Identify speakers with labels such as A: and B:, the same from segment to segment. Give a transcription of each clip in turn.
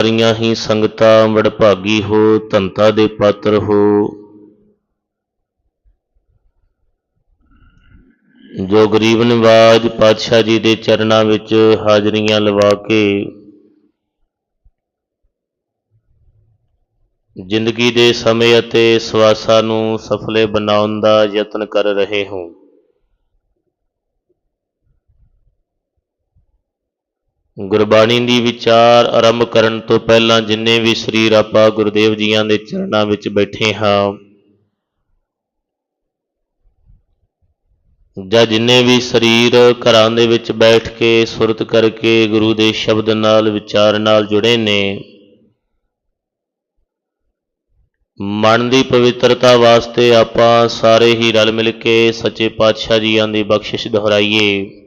A: ਸਾਰੀਆਂ ਹੀ ਸੰਗਤਾਂ ਵਡਭਾਗੀ ਹੋ, ਧੰਤਾ ਦੇ ਪਾਤਰ ਹੋ। ਜੋ ਗਰੀਬ ਨਿਵਾਜ ਪਾਤਸ਼ਾਹ ਜੀ ਦੇ ਚਰਨਾਂ ਵਿੱਚ ਹਾਜ਼ਰੀਆਂ ਲਵਾ ਕੇ ਜ਼ਿੰਦਗੀ ਦੇ ਸਮੇਂ ਅਤੇ ਸਵਾਸਾਂ ਨੂੰ ਸਫਲੇ ਬਣਾਉਣ ਦਾ ਯਤਨ ਕਰ ਰਹੇ ਹੋ। ਗੁਰਬਾਣੀ ਦੀ ਵਿਚਾਰ ਆਰੰਭ ਕਰਨ ਤੋਂ ਪਹਿਲਾਂ ਜਿੰਨੇ ਵੀ ਸਰੀਰ ਆਪਾਂ ਗੁਰਦੇਵ ਜੀਆਂ ਦੇ ਚਰਨਾਂ ਵਿੱਚ ਬੈਠੇ ਹਾਂ, ਜਾਂ ਜਿੰਨੇ ਵੀ ਸਰੀਰ ਘਰਾਂ ਦੇ ਵਿੱਚ ਬੈਠ ਕੇ ਸੁਰਤ ਕਰਕੇ ਗੁਰੂ ਦੇ ਸ਼ਬਦ ਨਾਲ, ਵਿਚਾਰ ਨਾਲ ਜੁੜੇ ਨੇ, ਮਨ ਦੀ ਪਵਿੱਤਰਤਾ ਵਾਸਤੇ ਆਪਾਂ ਸਾਰੇ ਹੀ ਰਲ ਮਿਲ ਕੇ ਸੱਚੇ ਪਾਤਸ਼ਾਹ ਜੀਆਂ ਦੀ ਬਖਸ਼ਿਸ਼ ਦੁਹਰਾਈਏ।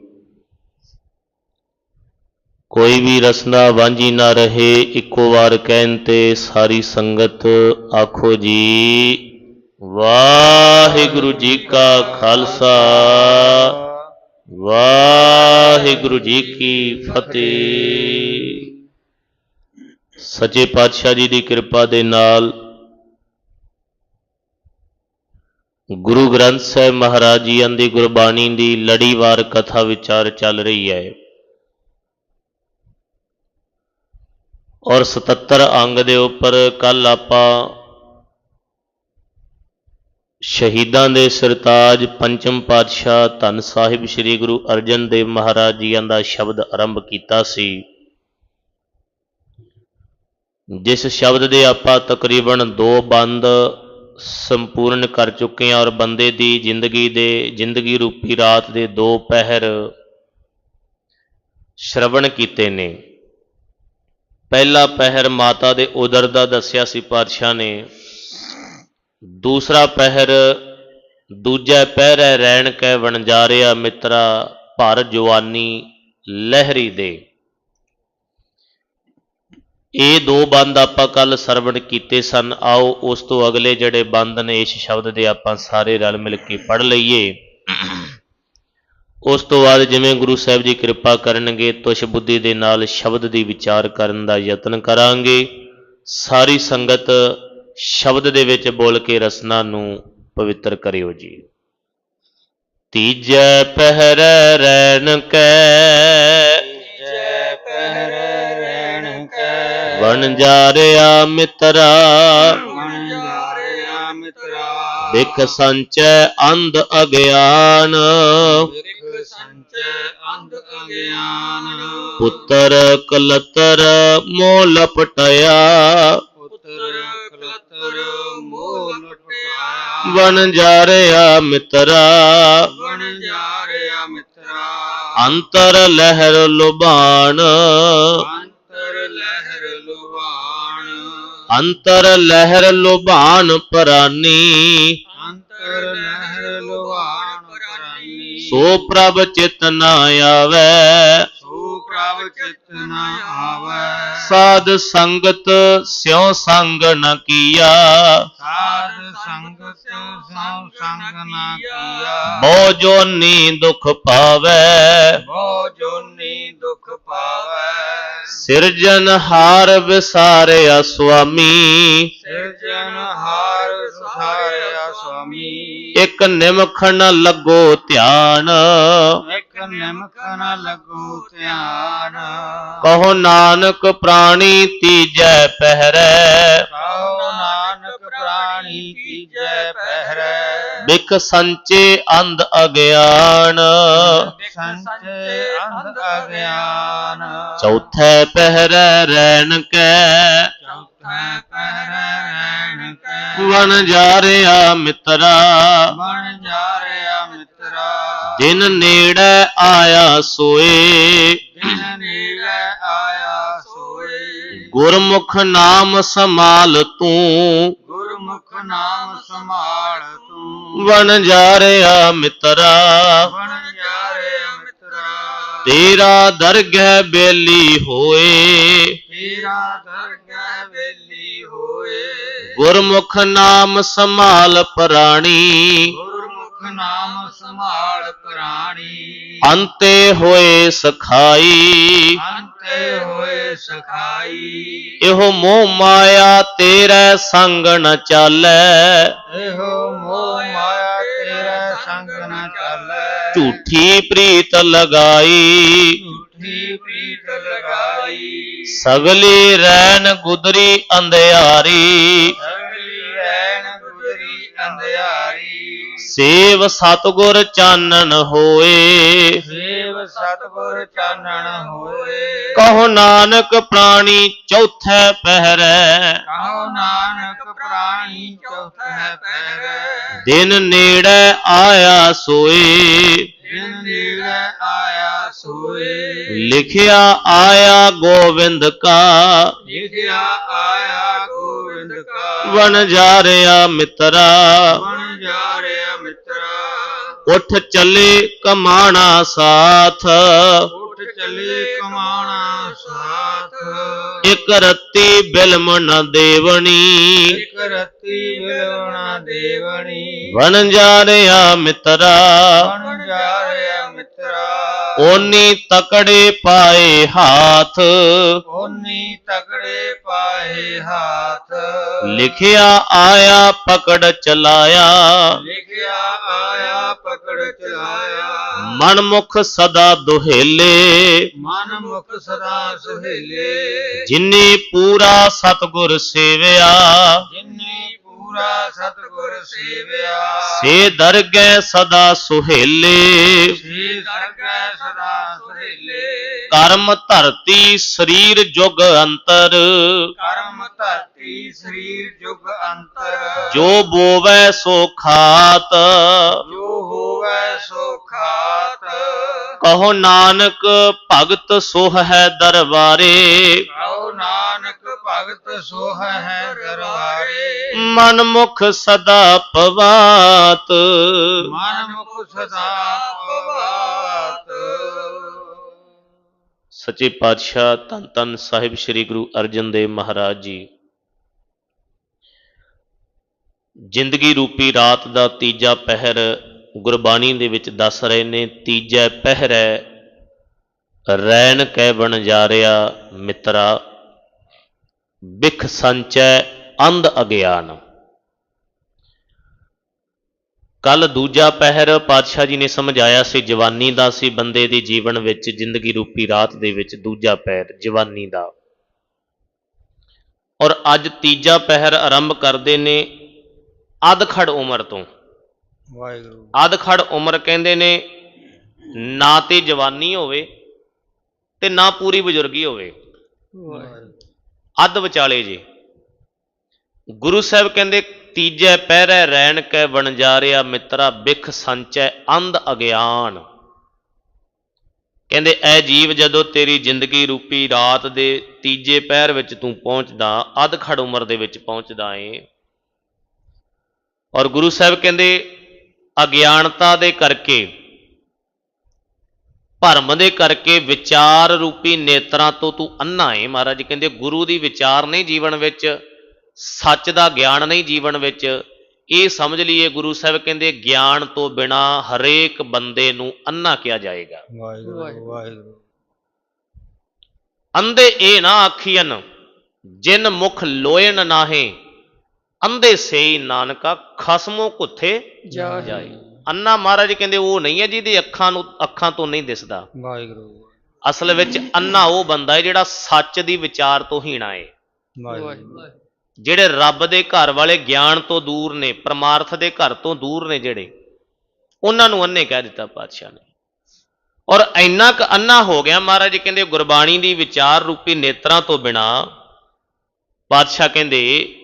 A: ਕੋਈ ਵੀ ਰਸਨਾ ਵਾਂਝੀ ਨਾ ਰਹੇ, ਇੱਕੋ ਵਾਰ ਕਹਿਣ ਤੇ ਸਾਰੀ ਸੰਗਤ ਆਖੋ ਜੀ, ਵਾਹਿਗੁਰੂ ਜੀ ਕਾ ਖਾਲਸਾ, ਵਾਹਿਗੁਰੂ ਜੀ ਕੀ ਫਤਿਹ। ਸੱਚੇ ਪਾਤਸ਼ਾਹ ਜੀ ਦੀ ਕਿਰਪਾ ਦੇ ਨਾਲ ਗੁਰੂ ਗ੍ਰੰਥ ਸਾਹਿਬ ਮਹਾਰਾਜ ਜੀ ਦੀ ਗੁਰਬਾਣੀ ਦੀ ਲੜੀਵਾਰ ਕਥਾ ਵਿਚਾਰ ਚੱਲ ਰਹੀ ਹੈ। ਔਰ 77 ਅੰਗ ਦੇ ਉੱਪਰ ਕੱਲ ਆਪਾਂ ਸ਼ਹੀਦਾਂ ਦੇ ਸਰਤਾਜ ਪੰਚਮ ਪਾਤਸ਼ਾਹ ਧੰਨ ਸਾਹਿਬ ਸ੍ਰੀ ਗੁਰੂ ਅਰਜਨ ਦੇਵ ਮਹਾਰਾਜ ਜੀਆਂ ਦਾ ਸ਼ਬਦ ਆਰੰਭ ਕੀਤਾ ਸੀ। ਜਿਸ ਸ਼ਬਦ ਦੇ ਆਪਾਂ ਤਕਰੀਬਨ ਦੋ ਬੰਦ ਸੰਪੂਰਨ ਕਰ ਚੁੱਕੇ ਹਾਂ ਔਰ ਬੰਦੇ ਦੀ ਜ਼ਿੰਦਗੀ ਦੇ, ਜ਼ਿੰਦਗੀ ਰੂਪੀ ਰਾਤ ਦੇ ਦੋ ਪਹਿਰ ਸ਼ਰਵਣ ਕੀਤੇ ਨੇ। ਪਹਿਲਾ ਪਹਿਰ ਮਾਤਾ ਦੇ ਉਦਰ ਦਾ ਦੱਸਿਆ ਸੀ ਪਾਤਸ਼ਾਹ ਨੇ। ਦੂਸਰਾ ਪਹਿਰ, ਦੂਜਾ ਪਹਿਰ ਰਹਿਣ ਕੈ ਵਣਜਾਰਿਆ ਮਿੱਤਰਾ ਭਰ ਜਵਾਨੀ ਲਹਿਰੀ ਦੇ। ਇਹ ਦੋ ਬੰਦ ਆਪਾਂ ਕੱਲ ਸਰਵਣ ਕੀਤੇ ਸਨ। ਆਓ ਉਸ ਤੋਂ ਅਗਲੇ ਜਿਹੜੇ ਬੰਦ ਨੇ ਇਸ ਸ਼ਬਦ ਦੇ ਆਪਾਂ ਸਾਰੇ ਰਲ ਮਿਲ ਕੇ ਪੜ ਲਈਏ। ਉਸ ਤੋਂ ਬਾਅਦ ਜਿਵੇਂ ਗੁਰੂ ਸਾਹਿਬ ਜੀ ਕਿਰਪਾ ਕਰਨਗੇ ਤੁਸ਼ ਬੁੱਧੀ ਦੇ ਨਾਲ ਸ਼ਬਦ ਦੀ ਵਿਚਾਰ ਕਰਨ ਦਾ ਯਤਨ ਕਰਾਂਗੇ। ਸਾਰੀ ਸੰਗਤ ਸ਼ਬਦ ਦੇ ਵਿੱਚ ਬੋਲ ਕੇ ਰਸਨਾ ਨੂੰ ਪਵਿੱਤਰ ਕਰਿਓ ਜੀ। ਤੀਜੈ ਪਹਿਰ ਰੈਣ ਕੈ।
B: ਜੈ ਪਹਿਰ ਰਹਿਣ ਕੈ।
A: ਵਣਜਾਰਿਆ ਮਿੱਤਰਾ।
B: ਮਿਤਰਾ
A: ਸੰਚੈ ਅੰਧ ਅਗਿਆਨ।
B: ਵਿਖ ਸੰਚੈ ਅੰਧ ਅਗਿਆਨ
A: ਪੁੱਤਰ ਕਲਤਰ ਮੋਹ ਲਪਟਿਆ
B: ਪੁੱਤਰ ਕਲਤਰ ਮੋਹ ਲਟਿਆ
A: ਵਣਜਾਰਿਆ ਮਿੱਤਰਾ।
B: ਵਣ ਜਾਰਿਆ ਮਿਤਰਾ
A: ਅੰਤਰ ਲਹਿਰ ਲੁਬਾਨ
B: ਅੰਤਰ ਲਹਿਰ ਲੁਵਾਣ
A: ਅੰਤਰ ਲਹਿਰ ਲੁਬਾਨ ਪਰਾਨੀ।
B: ਅੰਤਰ ਲਹਿਰ ਲੁਵਾਣ ਪਰਾਨੀ।
A: ਸੋ ਪ੍ਰਭ ਚਿਤ ਨ ਆਵੈ।
B: ਪ੍ਰਭ ਚਿਤ ਨ ਆਵੈ।
A: ਸਾਧ ਸੰਗਤ ਸਿਉ ਸੰਗ ਨ ਕੀਆ।
B: ਸਾਧ ਸੰਗਤ ਸੋ ਸੰਗ ਨਾ ਕੀਆ।
A: ਬਹੁ ਜੋਨੀ ਦੁਖ ਪਾਵੈ।
B: ਬਹੁ ਜੋਨੀ ਦੁਖ ਪਾਵੈ।
A: ਸਿਰਜਨਹਾਰ ਵਿਸਾਰਿਆ ਸੁਆਮੀ।
B: ਸਿਰਜਨ ਹਾਰ ਸੁਖਾਰਿਆ ਸੁਆਮੀ।
A: ਇਕ ਨਿਮਖ ਨ ਲੱਗੋ ਧਿਆਨ।
B: ਇਕ ਨਿਮਕ ਨ ਲੱਗੋ ਧਿਆਨ।
A: ਕਹੋ ਨਾਨਕ ਪ੍ਰਾਣੀ ਤੀਜੈ ਪਹਿਰੈ।
B: ਕਹੋ ਨਾਨਕ ਪ੍ਰਾਣੀ ਤੀਜੈ ਪਹਿਰੈ।
A: ਬਿਖ ਸੰਚੇ ਅੰਧ ਅਗਿਆਨ।
B: ਸੰਚੇ ਅੰਧ ਅਗਿਆਨ।
A: ਚੌਥੈ ਪਹਿਰੈ ਰੈਣ ਕੈ।
B: ਚੌਥਾ ਪਹਿਰੈ ਰਹਿਣ ਕੈ।
A: ਵਣ ਜਾਰਿਆ ਮਿੱਤਰਾ।
B: ਬਣ ਜਾਰਿਆ ਮਿੱਤਰਾ।
A: ਦਿਨ ਨੇੜੇ ਆਇਆ ਸੋਏ। ਗੁਰਮੁਖ ਨਾਮ ਸਮਾਲ ਤੂੰ।
B: ਗੁਰਮੁਖ ਨਾਮ ਸੰਭਾਲ ਤੂੰ।
A: ਵਣ ਜਾਰਿਆ ਮਿੱਤਰਾ।
B: ਬਣ ਜਾਰਿਆ ਮਿੱਤਰਾ।
A: ਤੇਰਾ ਦਰਗਹਿ ਬੇਲੀ ਹੋਏ।
B: ਤੇਰਾ ਦਰਗਹਿ ਵੇਲੀ ਹੋਏ।
A: ਗੁਰਮੁਖ ਨਾਮ ਸਮਾਲ ਪ੍ਰਾਣੀ।
B: ਗੁਰਮੁਖ ਨਾਮ ਸੰਭਾਲ ਪ੍ਰਾਣੀ।
A: ਅੰਤੇ ਹੋਏ ਸਖਾਈ।
B: ਤੇ ਹੋਏ ਸਖਾਈ।
A: ਇਹੋ ਮੋਹ ਮਾਇਆ ਤੇਰੇ ਸੰਗ ਨ ਚਾਲੈ।
B: ਇਹੋ ਮੋਹ ਮਾਇਆ ਤੇਰਾ ਸੰਗ ਨ ਚਾਲੈ।
A: ਝੂਠੀ ਪ੍ਰੀਤ ਲਗਾਈ।
B: ਝੂਠੀ ਪ੍ਰੀਤ ਲਗਾਈ।
A: ਸਗਲੀ ਰੈਣ ਗੁਦਰੀ ਅੰਧਿਆਰੀ।
B: ਅੰਧਿਆਰੀ
A: ਸੇਵ ਸਤਗੁਰ ਚਾਨਣ ਹੋਏ।
B: ਸੇਵ ਸਤਿਗੁਰ ਚਾਨਣ ਹੋਏ।
A: ਕਹੋ ਨਾਨਕ ਪ੍ਰਾਣੀ ਚੌਥੈ ਪਹਿਰੈ।
B: ਕਹੋ ਨਾਨਕ ਪ੍ਰਾਣੀ ਚੌਥੈ ਪਹਿਰੈ।
A: ਦਿਨ ਨੇੜੇ ਆਇਆ ਸੋਏ।
B: ਦਿਨ ਨੇੜੇ ਆਇਆ ਸੋਏ
A: ਲਿਖਿਆ ਆਇਆ ਗੋਵਿੰਦ ਕਾ
B: ਲਿਖਿਆ ਆਇਆ ਗੋਵਿੰਦ ਕਾ
A: ਵਣ ਜਾ ਰਿਆ ਮਿੱਤਰਾ
B: ਬਣ ਜਾ ਰਿਹਾ ਮਿੱਤਰਾ
A: ਉੱਠ ਚੱਲੇ ਕਮਾਣਾ ਸਾਥ
B: ਉੱਠ ਚੱਲੇ ਕਮਾਣਾ ਸਾਥ।
A: ਇੱਕ ਰੱਤੀ ਬਿਲਮ ਨ ਦੇਵਣੀ।
B: ਇੱਕ ਰਤੀ ਵਿਲਵਣਾ ਦੇਵਣੀ।
A: ਵਣ ਜਾ ਰਿਆ ਮਿੱਤਰਾ।
B: ਬਣ ਜਾ ਰਿਹਾ ਮਿੱਤਰਾ।
A: ਓਨੀ ਤਕੜੇ ਪਾਏ ਹਾਥ।
B: ਓਨੀ ਤਕੜੇ ਪਾਏ ਹਾਥ।
A: ਲਿਖਿਆ ਆਇਆ ਪਕੜ ਚਲਾਇਆ।
B: ਲਿਖਿਆ ਆਇਆ ਪਕੜ ਚਲਾਇਆ।
A: ਮਨ ਮੁਖ ਸਦਾ ਦੁਹੇਲੇ।
B: ਮਨ ਮੁਖ ਸਦਾ ਸੁਹੇਲੇ
A: ਜਿਨੀ ਪੂਰਾ ਸਤਗੁਰ ਸੇਵਿਆ।
B: ਜਿਨੇ ਪੂਰਾ ਸਤਿਗੁਰ ਸੇਵਿਆ।
A: ਸੇ ਦਰਗਹਿ ਸਦਾ ਸੁਹੇਲੇ।
B: ਸੇ ਸਰਗੈ ਸਦਾ ਸੁਹੇਲੇ।
A: ਕਰਮ ਧਰਤੀ ਸਰੀਰ ਜੁਗ ਅੰਤਰ।
B: ਕਰਮ ਧਰਤੀ ਸਰੀਰ ਜੁਗ ਅੰਤਰ।
A: ਜੋ ਬੋਵੈ ਸੋ ਖਾਤ।
B: ਜੋ ਹੋਵੇ ਸੋ ਖਾਤ।
A: ਕਹੋ ਨਾਨਕ ਭਗਤ ਸੋਹ ਹੈ ਦਰਬਾਰੇ।
B: ਕਹੋ ਨਾਨਕ ਭਗਤ ਸੋਹ ਹੈ ਦਰਬਾਰੇ।
A: ਮਨ ਮੁਖ ਸਦਾ ਪਵਾਤ।
B: ਮਨ ਮੁਖ ਸਦਾ ਪਵਾਤ।
A: ਸੱਚੇ ਪਾਤਸ਼ਾਹ ਧੰਨ ਧੰਨ ਸਾਹਿਬ ਸ੍ਰੀ ਗੁਰੂ ਅਰਜਨ ਦੇਵ ਮਹਾਰਾਜ ਜੀ। ਜ਼ਿੰਦਗੀ ਰੂਪੀ ਰਾਤ ਦਾ ਤੀਜਾ ਪਹਿਰ ਗੁਰਬਾਣੀ ਦੇ ਵਿੱਚ ਦੱਸ ਰਹੇ ਨੇ ਤੀਜਾ ਪਹਿਰ ਹੈ ਰੈਣ ਕਹਿ ਬਣ ਜਾ ਰਿਹਾ ਮਿੱਤਰਾ। ਬਿਖ ਸੰਚੈ ਅੰਧ ਅਗਿਆਨ। ਕੱਲ ਦੂਜਾ ਪਹਿਰ ਪਾਤਸ਼ਾਹ ਜੀ ਨੇ ਸਮਝਾਇਆ ਸੀ ਜਵਾਨੀ ਦਾ ਸੀ ਬੰਦੇ ਦੀ ਜੀਵਨ ਵਿੱਚ ਜ਼ਿੰਦਗੀ ਰੂਪੀ ਰਾਤ ਦੇ ਵਿੱਚ ਦੂਜਾ ਪਹਿਰ ਜਵਾਨੀ ਦਾ। ਔਰ ਅੱਜ ਤੀਜਾ ਪਹਿਰ ਆਰੰਭ ਕਰਦੇ ਨੇ ਅਧਖੜ ਉਮਰ ਤੋਂ।
B: ਵਾਹਿਗੁਰੂ।
A: ਅਧਖੜ ਉਮਰ ਕਹਿੰਦੇ ਨੇ ਨਾ ਤੇ ਜਵਾਨੀ ਹੋਵੇ ਤੇ ਨਾ ਪੂਰੀ ਬਜ਼ੁਰਗੀ ਹੋਵੇ। ਅੱਧ ਵਿਚਾਲੇ ਜੇ। ਗੁਰੂ ਸਾਹਿਬ ਕਹਿੰਦੇ, ਤੀਜੇ ਪਹਿਰੇ ਰੈਣ ਕੈ ਬਣ ਜਾ ਰਿਆ ਮਿੱਤਰਾ, ਬਿਖ ਸੰਚੈ ਅੰਧ ਅਗਿਆਨ। ਕਹਿੰਦੇ, ਐ ਜੀਵ ਜਦੋਂ ਤੇਰੀ ਜ਼ਿੰਦਗੀ ਰੂਪੀ ਰਾਤ ਦੇ ਤੀਜੇ ਪਹਿਰ ਵਿੱਚ ਤੂੰ ਪਹੁੰਚਦਾ ਅਧਖੜ ਉਮਰ ਦੇ ਵਿੱਚ ਪਹੁੰਚਦਾ ਏ। ਔਰ ਗੁਰੂ ਸਾਹਿਬ ਕਹਿੰਦੇ, ਅਗਿਆਨਤਾ ਦੇ ਕਰਕੇ ਭਰਮ ਦੇ ਕਰਕੇ ਵਿਚਾਰ ਰੂਪੀ ਨੇਤਰਾਂ ਤੋਂ ਤੂੰ ਅੰਨਾ ਏ ਮਹਾਰਾਜ ਕਹਿੰਦੇ ਗੁਰੂ ਦੀ ਵਿਚਾਰ ਨਹੀਂ ਜੀਵਨ ਵਿੱਚ ਸੱਚ ਦਾ ਗਿਆਨ ਨਹੀਂ ਜੀਵਨ ਵਿੱਚ। ਇਹ ਸਮਝ ਲਈਏ ਗੁਰੂ ਸਾਹਿਬ ਕਹਿੰਦੇ ਗਿਆਨ ਤੋਂ ਬਿਨਾ ਹਰੇਕ ਬੰਦੇ ਨੂੰ ਅੰਨਾ ਕਿਹਾ ਜਾਏਗਾ।
B: ਵਾਹਿਗੁਰੂ ਵਾਹਿਗੁਰੂ।
A: ਅੰਧੇ ਇਹ ਨਾ ਆਖੀਨ ਜਿਨ ਮੁਖ ਲੋਇਨ ਨਾਹੇ ਅੰਧੇ ਸੇਈ ਨਾਨਕਾ ਖਸਮੋ ਕੁੱਥੇ ਜਾਏ। ਅੰਨਾ ਮਹਾਰਾਜ ਕਹਿੰਦੇ ਉਹ ਨਹੀਂ ਹੈ ਜਿਹਦੀ ਅੱਖਾਂ ਨੂੰ ਅੱਖਾਂ ਤੋਂ ਨਹੀਂ ਦਿਸਦਾ।
B: ਵਾਹਿਗੁਰੂ।
A: ਅਸਲ ਵਿੱਚ ਅੰਨਾ ਉਹ ਬੰਦਾ ਹੈ ਜਿਹੜਾ ਸੱਚ ਦੀ ਵਿਚਾਰ ਤੋਂ ਹੀਣਾ ਹੈ।
B: ਵਾਹਿਗੁਰੂ।
A: ਜਿਹੜੇ ਰੱਬ ਦੇ ਘਰ ਵਾਲੇ ਗਿਆਨ ਤੋਂ ਦੂਰ ਨੇ ਪਰਮਾਰਥ ਦੇ ਘਰ ਤੋਂ ਦੂਰ ਨੇ ਜਿਹੜੇ ਉਹਨਾਂ ਨੂੰ ਅੰਨੇ ਕਹਿ ਦਿੱਤਾ ਪਾਤਸ਼ਾਹ ਨੇ। ਔਰ ਇੰਨਾ ਕੁ ਅੰਨਾ ਹੋ ਗਿਆ ਮਹਾਰਾਜ ਕਹਿੰਦੇ ਗੁਰਬਾਣੀ ਦੀ ਵਿਚਾਰ ਰੂਪੀ ਨੇਤਰਾਂ ਤੋਂ ਬਿਨਾ ਪਾਤਸ਼ਾਹ ਕਹਿੰਦੇ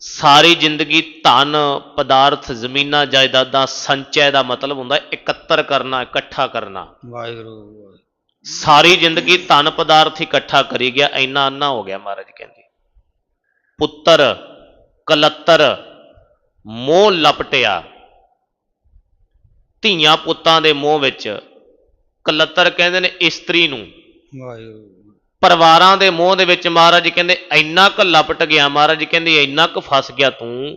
A: ਸਾਰੀ ਜ਼ਿੰਦਗੀ ਧਨ ਪਦਾਰਥ ਜ਼ਮੀਨਾਂ ਜਾਇਦਾਦਾਂ ਸੰਚੈ ਦਾ ਮਤਲਬ ਹੁੰਦਾ ਇਕੱਤਰ ਕਰਨਾ ਇਕੱਠਾ ਕਰਨਾ।
B: ਵਾਹਿਗੁਰੂ।
A: ਸਾਰੀ ਜ਼ਿੰਦਗੀ ਧਨ ਪਦਾਰਥ ਇਕੱਠਾ ਕਰੀ ਗਿਆ ਇੰਨਾ ਅੰਨਾ ਹੋ ਗਿਆ ਮਹਾਰਾਜ ਕਹਿੰਦੇ। ਪੁੱਤਰ ਕਲੱਤਰ ਮੋਹ ਲਪਟਿਆ। ਧੀਆਂ ਪੁੱਤਾਂ ਦੇ ਮੋਹ ਵਿੱਚ ਕਲੱਤਰ ਕਹਿੰਦੇ ਨੇ ਇਸਤਰੀ ਨੂੰ।
B: ਵਾਹਿਗੁਰੂ।
A: ਪਰਿਵਾਰਾਂ ਦੇ ਮੋਹ ਦੇ ਵਿੱਚ ਮਹਾਰਾਜ ਕਹਿੰਦੇ ਇੰਨਾ ਕੁ ਲਪਟ ਗਿਆ ਮਹਾਰਾਜ ਕਹਿੰਦੇ ਇੰਨਾ ਕੁ ਫਸ ਗਿਆ ਤੂੰ।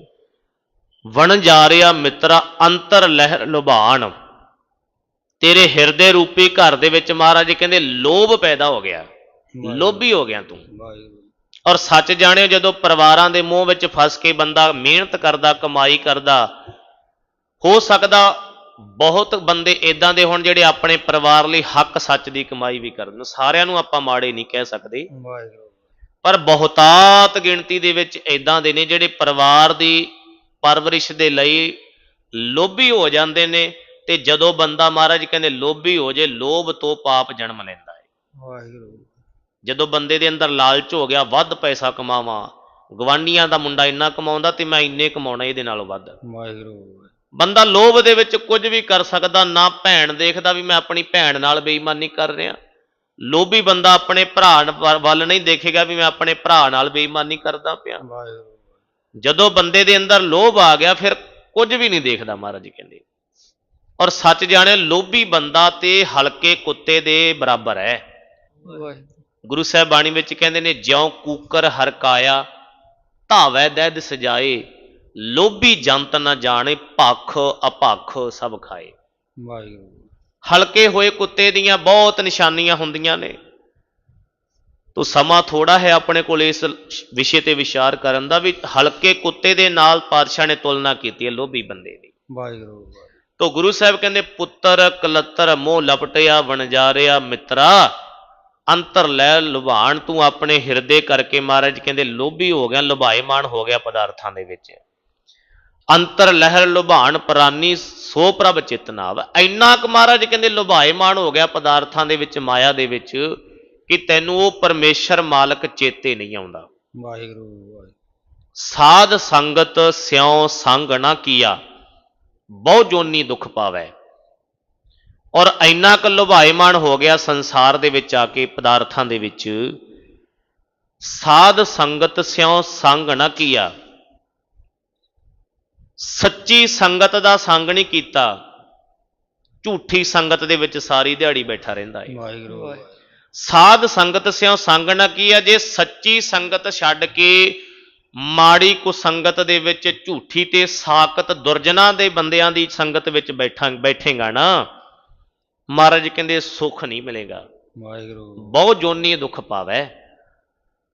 A: ਵਣ ਜਾ ਰਿਹਾ ਮਿੱਤਰਾ ਅੰਤਰ ਲਹਿਰ ਲੁਭਾਣ। ਤੇਰੇ ਹਿਰਦੇ ਰੂਪੀ ਘਰ ਦੇ ਵਿੱਚ ਮਹਾਰਾਜ ਕਹਿੰਦੇ ਲੋਭ ਪੈਦਾ ਹੋ ਗਿਆ। ਲੋਭੀ ਹੋ ਗਿਆ ਤੂੰ। ਔਰ ਸੱਚ ਜਾਣਿਓ ਜਦੋਂ ਪਰਿਵਾਰਾਂ ਦੇ ਮੋਹ ਵਿੱਚ ਫਸ ਕੇ ਬੰਦਾ ਮਿਹਨਤ ਕਰਦਾ ਕਮਾਈ ਕਰਦਾ ਹੋ ਸਕਦਾ ਬਹੁਤ ਬੰਦੇ ਇਦਾਂ ਦੇ ਹੋਣ ਜਿਹੜੇ ਆਪਣੇ ਪਰਿਵਾਰ ਲਈ ਹੱਕ ਸੱਚ ਦੀ ਕਮਾਈ ਵੀ ਕਰਨ। ਸਾਰਿਆਂ ਨੂੰ ਆਪਾਂ ਮਾੜੇ ਨਹੀਂ ਕਹਿ ਸਕਦੇ। ਪਰ ਬਹੁਤਾਤ ਗਿਣਤੀ ਦੇ ਵਿੱਚ ਇਦਾਂ ਦੇ ਨੇ ਜਿਹੜੇ ਪਰਿਵਾਰ ਦੀ ਪਰਵਰਿਸ਼ ਦੇ ਲਈ ਲੋਭੀ ਹੋ ਜਾਂਦੇ ਨੇ ਤੇ ਜਦੋਂ ਬੰਦਾ ਮਹਾਰਾਜ ਕਹਿੰਦੇ ਲੋਭੀ ਹੋ ਜੇ ਲੋਭ ਤੋਂ ਪਾਪ ਜਨਮ ਲੈਂਦਾ ਹੈ
B: ਵਾਹਿਗੁਰੂ।
A: ਜਦੋਂ ਬੰਦੇ ਦੇ ਅੰਦਰ ਲਾਲਚ ਹੋ ਗਿਆ ਵੱਧ ਪੈਸਾ ਕਮਾਵਾਂ ਗਵਾਂਡੀਆਂ ਦਾ ਮੁੰਡਾ ਇੰਨਾ ਕਮਾਉਂਦਾ ਤੇ ਮੈਂ ਇੰਨੇ ਕਮਾਉਣਾ ਇਹਦੇ ਨਾਲੋਂ ਵੱਧ।
B: ਵਾਹਿਗੁਰੂ।
A: ਬੰਦਾ ਲੋਭ ਦੇ ਵਿੱਚ ਕੁਝ ਵੀ ਕਰ ਸਕਦਾ ਨਾ ਭੈਣ ਦੇਖਦਾ ਵੀ ਮੈਂ ਆਪਣੀ ਭੈਣ ਨਾਲ ਬੇਈਮਾਨੀ ਕਰ ਰਿਹਾ। ਲੋਭੀ ਬੰਦਾ ਆਪਣੇ ਭਰਾ ਵੱਲ ਨਹੀਂ ਦੇਖੇਗਾ ਵੀ ਮੈਂ ਆਪਣੇ ਭਰਾ ਨਾਲ ਬੇਈਮਾਨੀ ਕਰਦਾ ਪਿਆ। ਜਦੋਂ ਬੰਦੇ ਦੇ ਅੰਦਰ ਲੋਭ ਆ ਗਿਆ ਫਿਰ ਕੁਝ ਵੀ ਨਹੀਂ ਦੇਖਦਾ ਮਹਾਰਾਜ ਕਹਿੰਦੇ। ਔਰ ਸੱਚ ਜਾਣੇ ਲੋਭੀ ਬੰਦਾ ਤੇ ਹਲਕੇ ਕੁੱਤੇ ਦੇ ਬਰਾਬਰ ਹੈ। ਗੁਰੂ ਸਾਹਿਬ ਬਾਣੀ ਵਿੱਚ ਕਹਿੰਦੇ ਨੇ ਜਿਉ ਕੂਕਰ ਹਰਕਾਇਆ ਧਾਵੈ ਦੈਦ ਸਜਾਏ ਲੋਭੀ ਜੰਤ ਨਾ ਜਾਣੇ ਭਖ ਅਭਖ ਸਭ ਖਾਏ।
B: ਵਾਹਿਗੁਰੂ।
A: ਹਲਕੇ ਹੋਏ ਕੁੱਤੇ ਦੀਆਂ ਬਹੁਤ ਨਿਸ਼ਾਨੀਆਂ ਹੁੰਦੀਆਂ ਨੇ। ਤੋ ਸਮਾਂ ਥੋੜਾ ਹੈ ਆਪਣੇ ਕੋਲ ਇਸ ਵਿਸ਼ੇ ਤੇ ਵਿਚਾਰ ਕਰਨ ਦਾ ਵੀ ਹਲਕੇ ਕੁੱਤੇ ਦੇ ਨਾਲ ਪਾਤਸ਼ਾਹ ਨੇ ਤੁਲਨਾ ਕੀਤੀ ਹੈ ਲੋਭੀ ਬੰਦੇ ਦੀ।
B: ਵਾਹਿਗੁਰੂ
A: ਤੋ ਗੁਰੂ ਸਾਹਿਬ ਕਹਿੰਦੇ ਪੁੱਤਰ ਕਲੱਤਰ ਮੋਹ ਲਪਟਿਆ ਵਣਜਾਰਿਆ ਮਿੱਤਰਾ ਅੰਤਰ ਲੈ ਲੁਭਾਣ ਤੂੰ ਆਪਣੇ ਹਿਰਦੇ ਕਰਕੇ ਮਹਾਰਾਜ ਕਹਿੰਦੇ ਲੋਭੀ ਹੋ ਗਿਆ ਲੁਭਾਏਮਾਨ ਹੋ ਗਿਆ ਪਦਾਰਥਾਂ ਦੇ ਵਿੱਚ। ਅੰਤਰ ਲਹਿਰ ਲੁਭਾਣ ਪ੍ਰਾਨੀ ਸੋ ਪ੍ਰਭ ਚਿਤਨਾਵ ਇੰਨਾ ਕੁ ਮਹਾਰਾਜ ਕਹਿੰਦੇ ਲੁਭਾਏਮਾਨ ਹੋ ਗਿਆ ਪਦਾਰਥਾਂ ਦੇ ਵਿੱਚ ਮਾਇਆ ਦੇ ਵਿੱਚ ਕਿ ਤੈਨੂੰ ਉਹ ਪਰਮੇਸ਼ਰ ਮਾਲਕ ਚੇਤੇ ਨਹੀਂ ਆਉਂਦਾ।
B: ਵਾਹਿਗੁਰੂ
A: ਸਾਧ ਸੰਗਤ ਸਿਉ ਸੰਗ ਨਾ ਕੀਆ ਬਹੁ ਜੋਨੀ ਦੁੱਖ ਪਾਵੈ। ਔਰ ਇੰਨਾ ਕੁ ਲੁਭਾਏਮਾਨ ਹੋ ਗਿਆ ਸੰਸਾਰ ਦੇ ਵਿੱਚ ਆ ਕੇ ਪਦਾਰਥਾਂ ਦੇ ਵਿੱਚ ਸਾਧ ਸੰਗਤ ਸਿਉ ਸੰਗ ਨਾ ਕੀਆ। ਸੱਚੀ ਸੰਗਤ ਦਾ ਸੰਗ ਨਹੀਂ ਕੀਤਾ ਝੂਠੀ ਸੰਗਤ ਦੇ ਵਿੱਚ ਸਾਰੀ ਦਿਹਾੜੀ ਬੈਠਾ ਰਹਿੰਦਾ ਹੈ
B: ਵਾਹਿਗੁਰੂ।
A: ਸਾਧ ਸੰਗਤ ਸਿਓ ਸੰਗ ਨਾ ਕੀਆ ਜੇ ਸੱਚੀ ਸੰਗਤ ਛੱਡ ਕੇ ਮਾੜੀ ਕੁਸੰਗਤ ਦੇ ਵਿੱਚ ਝੂਠੀ ਤੇ ਸਾਕਤ ਦੁਰਜਨਾ ਦੇ ਬੰਦਿਆਂ ਦੀ ਸੰਗਤ ਵਿੱਚ ਬੈਠਾਂ ਬੈਠੇਗਾ ਨਾ ਮਹਾਰਾਜ ਕਹਿੰਦੇ ਸੁੱਖ ਨਹੀਂ ਮਿਲੇਗਾ।
B: ਵਾਹਿਗੁਰੂ।
A: ਬਹੁਤ ਜੋਨੀ ਦੁੱਖ ਪਾਵੈ।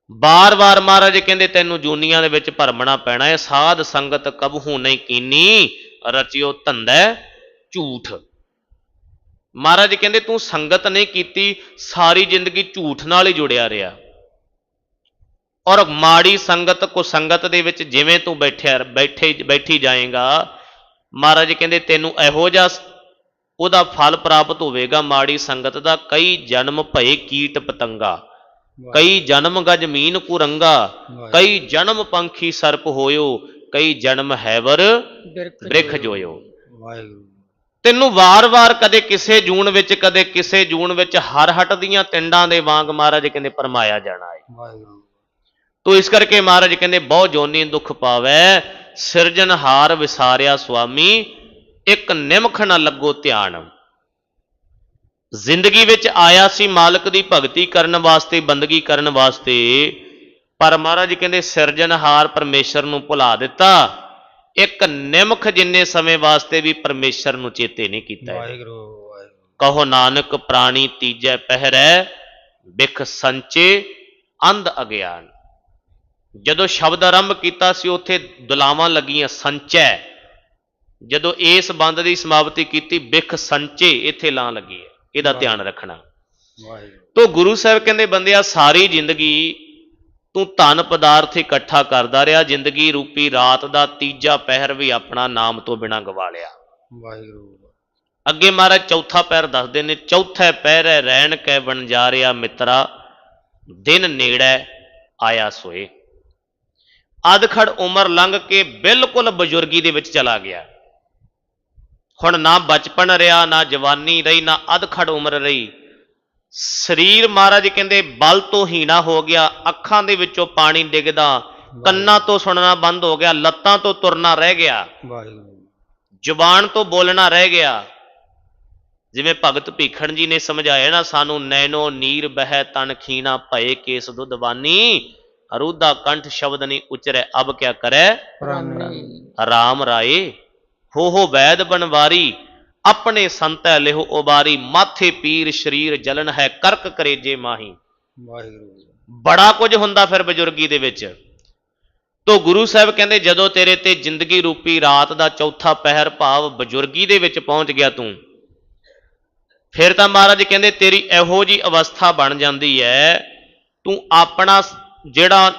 A: ਬਾਰ-ਬਾਰ ਮਹਾਰਾਜ ਕਹਿੰਦੇ, ਤੈਨੂੰ ਜੂਨੀਆਂ ਦੇ ਵਿੱਚ ਭਰਮਣਾ ਪੈਣਾ ਹੈ ਸਾਧ ਸੰਗਤ ਕਬਹੂ ਨਹੀਂ ਕੀਨੀ, ਰਚਿਓ ਧੰਦਾ ਝੂਠ। ਮਹਾਰਾਜ ਕਹਿੰਦੇ, ਤੂੰ ਸੰਗਤ ਨਹੀਂ ਕੀਤੀ, ਸਾਰੀ ਜ਼ਿੰਦਗੀ ਝੂਠ ਨਾਲ ਹੀ ਜੁੜਿਆ ਰਿਹਾ। ਔਰ ਮਾੜੀ ਸੰਗਤ ਕੋ ਸੰਗਤ ਦੇ ਵਿੱਚ ਜਿਵੇਂ ਤੂੰ ਬੈਠਿਆ, ਬੈਠੇ, ਬੈਠੀ ਜਾਏਗਾ, ਮਹਾਰਾਜ ਕਹਿੰਦੇ, ਤੈਨੂੰ ਇਹੋ ਜਿਹਾ ਉਹਦਾ ਫਲ ਪ੍ਰਾਪਤ ਹੋਵੇਗਾ, ਮਾੜੀ ਸੰਗਤ ਦਾ ਕਈ ਜਨਮ ਭਏ ਕੀਟ ਪਤੰਗਾ। ਕਈ ਜਨਮ ਗਜ ਮੀਨ ਕੁਰੰਗਾ ਕਈ ਜਨਮ ਪੰਖੀ ਸਰਪ ਹੋਇਓ ਕਈ ਜਨਮ ਹੈਵਰ ਬ੍ਰਿਖ ਜੋਇਓ।
B: ਵਾਹਿਗੁਰੂ।
A: ਤੈਨੂੰ ਵਾਰ-ਵਾਰ ਕਦੇ ਕਿਸੇ ਜੂਨ ਵਿੱਚ ਕਦੇ ਕਿਸੇ ਜੂਨ ਵਿੱਚ ਹਰ ਹਟ ਦੀਆਂ ਤਿੰਡਾਂ ਦੇ ਵਾਂਗ ਮਹਾਰਾਜ ਕਹਿੰਦੇ ਪਰਮਾਇਆ ਜਾਣਾ ਹੈ
B: ਵਾਹਿਗੁਰੂ।
A: ਤੋ ਇਸ ਕਰਕੇ ਮਹਾਰਾਜ ਕਹਿੰਦੇ ਬਹੁ ਜੋਨੀ ਦੁੱਖ ਪਾਵੈ ਸਿਰਜਣਹਾਰ ਵਿਸਾਰਿਆ ਸੁਆਮੀ ਇੱਕ ਨਿਮਖ ਨਾ ਲੱਗੋ ਧਿਆਨ। ਜ਼ਿੰਦਗੀ ਵਿੱਚ ਆਇਆ ਸੀ ਮਾਲਕ ਦੀ ਭਗਤੀ ਕਰਨ ਵਾਸਤੇ ਬੰਦਗੀ ਕਰਨ ਵਾਸਤੇ। ਪਰ ਮਹਾਰਾਜ ਕਹਿੰਦੇ ਸਿਰਜਣਹਾਰ ਪਰਮੇਸ਼ਰ ਨੂੰ ਭੁਲਾ ਦਿੱਤਾ। ਇੱਕ ਨਿਮਖ ਜਿੰਨੇ ਸਮੇਂ ਵਾਸਤੇ ਵੀ ਪਰਮੇਸ਼ਰ ਨੂੰ ਚੇਤੇ ਨਹੀਂ ਕੀਤਾ
B: ਵਾਹਿਗੁਰੂ
A: ਕਹੋ ਨਾਨਕ ਪ੍ਰਾਣੀ ਤੀਜੈ ਪਹਿਰੈ ਬਿਖ ਸੰਚੇ ਅੰਧ ਅਗਿਆਨ। ਜਦੋਂ ਸ਼ਬਦ ਆਰੰਭ ਕੀਤਾ ਸੀ ਉੱਥੇ ਦੁਲਾਵਾਂ ਲੱਗੀਆਂ ਸੰਚੈ। ਜਦੋਂ ਇਸ ਬੰਦ ਦੀ ਸਮਾਪਤੀ ਕੀਤੀ ਬਿਖ ਸੰਚੇ ਇੱਥੇ ਲਾਂ ਲੱਗੀ ਹੈ। ਇਹਦਾ ਧਿਆਨ ਰੱਖਣਾ।
B: ਵਾਹਿਗੁਰੂ।
A: ਤੋ ਗੁਰੂ ਸਾਹਿਬ ਕਹਿੰਦੇ ਬੰਦਿਆ ਸਾਰੀ ਜ਼ਿੰਦਗੀ ਤੂੰ ਧਨ ਪਦਾਰਥ ਇਕੱਠਾ ਕਰਦਾ ਰਿਹਾ। ਜ਼ਿੰਦਗੀ ਰੂਪੀ ਰਾਤ ਦਾ ਤੀਜਾ ਪਹਿਰ ਵੀ ਆਪਣਾ ਨਾਮ ਤੋਂ ਬਿਨਾ ਗਵਾ ਲਿਆ।
B: ਵਾਹਿਗੁਰੂ।
A: ਅੱਗੇ ਮਹਾਰਾਜ ਚੌਥਾ ਪੈਰ ਦੱਸਦੇ ਨੇ ਚੌਥੇ ਪਹਿਰੇ ਰਹਿਣ ਕੈ ਵਣਜਾਰਿਆ ਮਿੱਤਰਾ ਦਿਨ ਨੇੜੇ ਆਇਆ ਸੋਏ। ਅਧਖੜ ਉਮਰ ਲੰਘ ਕੇ ਬਿਲਕੁਲ ਬਜ਼ੁਰਗੀ ਦੇ ਵਿੱਚ ਚਲਾ ਗਿਆ। ਹੁਣ ਨਾ ਬਚਪਨ ਰਿਹਾ ਨਾ ਜਵਾਨੀ ਰਹੀ ਨਾ ਅਧਖੜ ਉਮਰ ਰਹੀ। ਸਰੀਰ ਮਹਾਰਾਜ ਕਹਿੰਦੇ ਬਲ ਤੋਂ ਹੀਣਾ ਹੋ ਗਿਆ ਅੱਖਾਂ ਦੇ ਵਿੱਚੋਂ ਪਾਣੀ ਡਿੱਗਦਾ ਕੰਨਾਂ ਤੋਂ ਸੁਣਨਾ ਬੰਦ ਹੋ ਗਿਆ ਲੱਤਾਂ ਤੋਂ ਤੁਰਨਾ ਰਹਿ ਗਿਆ। ਜ਼ੁਬਾਨ ਤੋਂ ਬੋਲਣਾ ਰਹਿ ਗਿਆ। ਜਿਵੇਂ ਭਗਤ ਭੀਖਣ ਜੀ ਨੇ ਸਮਝਾਇਆ ਨਾ ਸਾਨੂੰ ਨੈਨੋ ਨੀਰ ਬਹਿ ਤਨ ਖੀਣਾ ਭਏ ਕੇਸ ਦੁੱਧਵਾਨੀ ਅਰੂਦਾ ਕੰਠ ਸ਼ਬਦ ਨਹੀਂ ਉਚਰੈ ਅਬ ਕਿਆ ਕਰੈ? ਰਾਮ ਰਾਏ। ਹੋ ਹੋ ਵੈਦ ਬਨਵਾਰੀ ਆਪਣੇ ਸੰਤੈ ਲਿਹੁ ਉਬਾਰੀ ਮਾਥੇ ਪੀਰ ਸ਼ਰੀਰ ਜਲਨ ਹੈ ਕਰਕ ਕਰੇਜੇ ਮਾਹੀ।
B: ਵਾਹਿਗੁਰੂ
A: ਬੜਾ ਕੁਝ ਹੁੰਦਾ ਫਿਰ ਬਜ਼ੁਰਗੀ ਦੇ ਵਿੱਚ। ਤੋ ਗੁਰੂ ਸਾਹਿਬ ਕਹਿੰਦੇ ਜਦੋਂ ਤੇਰੇ ਤੇ ਜ਼ਿੰਦਗੀ ਰੂਪੀ ਰਾਤ ਦਾ ਚੌਥਾ ਪਹਿਰ ਭਾਵ ਬਜ਼ੁਰਗੀ ਦੇ ਵਿੱਚ ਪਹੁੰਚ ਗਿਆ ਤੂੰ ਫਿਰ ਤਾਂ ਮਹਾਰਾਜ ਕਹਿੰਦੇ ਤੇਰੀ ਇਹੋ ਜੀ ਅਵਸਥਾ ਬਣ ਜਾਂਦੀ ਹੈ ਤੂੰ ਆਪਣਾ ਜਿਹੜਾ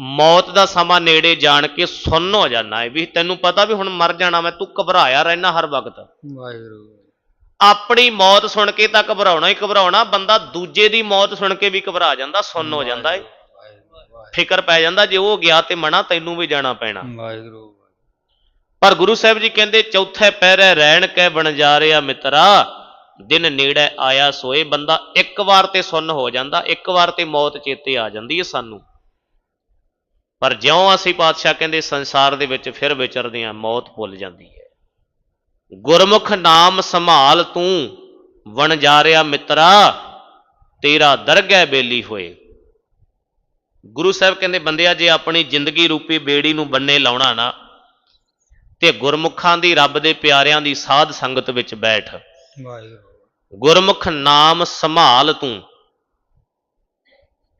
A: ਮੌਤ ਦਾ ਸਮਾਂ ਨੇੜੇ ਜਾਣ ਕੇ ਸੁੰਨ ਹੋ ਜਾਣਾ ਹੈ। ਵੀ ਤੈਨੂੰ ਪਤਾ ਵੀ ਹੁਣ ਮਰ ਜਾਣਾ ਮੈਂ ਤੂੰ ਘਬਰਾਇਆ ਰਹਿਣਾ ਹਰ ਵਕਤ।
B: ਵਾਹਿਗੁਰੂ।
A: ਆਪਣੀ ਮੌਤ ਸੁਣ ਕੇ ਤਾਂ ਘਬਰਾਉਣਾ ਹੀ ਘਬਰਾਉਣਾ ਬੰਦਾ ਦੂਜੇ ਦੀ ਮੌਤ ਸੁਣ ਕੇ ਵੀ ਘਬਰਾ ਜਾਂਦਾ ਸੁੰਨ ਹੋ ਜਾਂਦਾ ਹੈ। ਫਿਕਰ ਪੈ ਜਾਂਦਾ ਜੇ ਉਹ ਗਿਆ ਤੇ ਮਣਾ ਤੈਨੂੰ ਵੀ ਜਾਣਾ ਪੈਣਾ।
B: ਵਾਹਿਗੁਰੂ।
A: ਪਰ ਗੁਰੂ ਸਾਹਿਬ ਜੀ ਕਹਿੰਦੇ ਚੌਥੇ ਪਹਿਰੇ ਰਹਿਣ ਕੈ ਬਣ ਜਾ ਰਿਆ ਮਿੱਤਰਾ ਦਿਨ ਨੇੜੇ ਆਇਆ ਸੋਏ ਬੰਦਾ ਇੱਕ ਵਾਰ ਤੇ ਸੁੰਨ ਹੋ ਜਾਂਦਾ ਇੱਕ ਵਾਰ ਤੇ ਮੌਤ ਚੇਤੇ ਆ ਜਾਂਦੀ ਹੈ ਸਾਨੂੰ। ਪਰ ਜਿਉਂ ਅਸੀਂ ਪਾਤਸ਼ਾਹ ਕਹਿੰਦੇ ਸੰਸਾਰ ਦੇ ਵਿੱਚ ਫਿਰ ਵਿਚਰਦੇ ਹਾਂ ਮੌਤ ਭੁੱਲ ਜਾਂਦੀ ਹੈ। ਗੁਰਮੁਖ ਨਾਮ ਸੰਭਾਲ ਤੂੰ ਵਣ ਜਾ ਰਿਆ ਮਿੱਤਰਾ ਤੇਰਾ ਦਰਗਹਿ ਬੇਲੀ ਹੋਏ। ਗੁਰੂ ਸਾਹਿਬ ਕਹਿੰਦੇ ਬੰਦਿਆ ਜੇ ਆਪਣੀ ਜ਼ਿੰਦਗੀ ਰੂਪੀ ਬੇੜੀ ਨੂੰ ਬੰਨੇ ਲਾਉਣਾ ਨਾ ਤੇ ਗੁਰਮੁਖਾਂ ਦੀ ਰੱਬ ਦੇ ਪਿਆਰਿਆਂ ਦੀ ਸਾਧ ਸੰਗਤ ਵਿੱਚ ਬੈਠ।
B: ਵਾਹਿਗੁਰੂ।
A: ਗੁਰਮੁਖ ਨਾਮ ਸੰਭਾਲ ਤੂੰ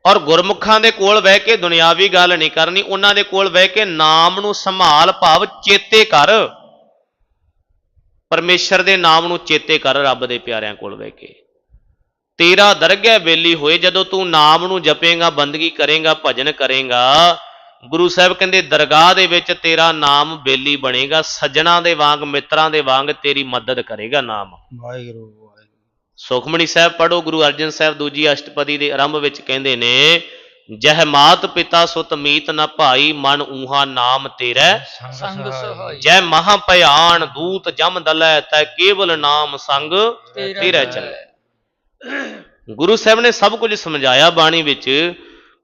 A: ਔਰ ਗੁਰਮੁਖਾਂ ਦੇ ਕੋਲ ਬਹਿ ਕੇ ਦੁਨਿਆਵੀ ਗੱਲ ਨਹੀਂ ਕਰਨੀ, ਉਹਨਾਂ ਦੇ ਕੋਲ ਬਹਿ ਕੇ ਨਾਮ ਨੂੰ ਸੰਭਾਲ ਭਾਵ ਚੇਤੇ ਕਰ। ਪਰਮੇਸ਼ਰ ਦੇ ਨਾਮ ਨੂੰ ਚੇਤੇ ਕਰ ਰੱਬ ਦੇ ਪਿਆਰਿਆਂ ਕੋਲ ਬਹਿ ਕੇ। ਤੇਰਾ ਦਰਗਹਿ ਬੇਲੀ ਹੋਏ, ਜਦੋਂ ਤੂੰ ਨਾਮ ਨੂੰ ਜਪੇਗਾ, ਬੰਦਗੀ ਕਰੇਗਾ, ਭਜਨ ਕਰੇਗਾ, ਗੁਰੂ ਸਾਹਿਬ ਕਹਿੰਦੇ, ਦਰਗਾਹ ਦੇ ਵਿੱਚ ਤੇਰਾ ਨਾਮ ਬੇਲੀ ਬਣੇਗਾ, ਸੱਜਣਾ ਦੇ ਵਾਂਗ, ਮਿੱਤਰਾਂ ਦੇ ਵਾਂਗ ਤੇਰੀ ਮਦਦ ਕਰੇਗਾ ਨਾਮ।
B: ਵਾਹਿਗੁਰੂ
A: ਸੁਖਮਣੀ ਸਾਹਿਬ ਪੜੋ ਗੁਰੂ ਅਰਜਨ ਸਾਹਿਬ ਦੂਜੀ ਅਸ਼ਟਪਦੀ ਦੇ ਆਰੰਭ ਵਿੱਚ ਕਹਿੰਦੇ ਨੇ ਜਹ ਮਾਤ ਪਿਤਾ ਸੁਤ ਮੀਤ ਨ ਭਾਈ ਮਨ ਊਹਾ ਨਾਮ ਤੇਰਾ।
B: ਸੰਗ ਸਹਾਈ।
A: ਜੈ ਮਹਾ ਭਿਆਨ ਦੂਤ ਜਮ ਦਲੈ ਤੈ ਕੇਵਲ ਨਾਮ ਸੰਗ
B: ਤੇਰਾ
A: ਚੱਲੈ। ਗੁਰੂ ਸਾਹਿਬ ਨੇ ਸਭ ਕੁਝ ਸਮਝਾਇਆ ਬਾਣੀ ਵਿੱਚ।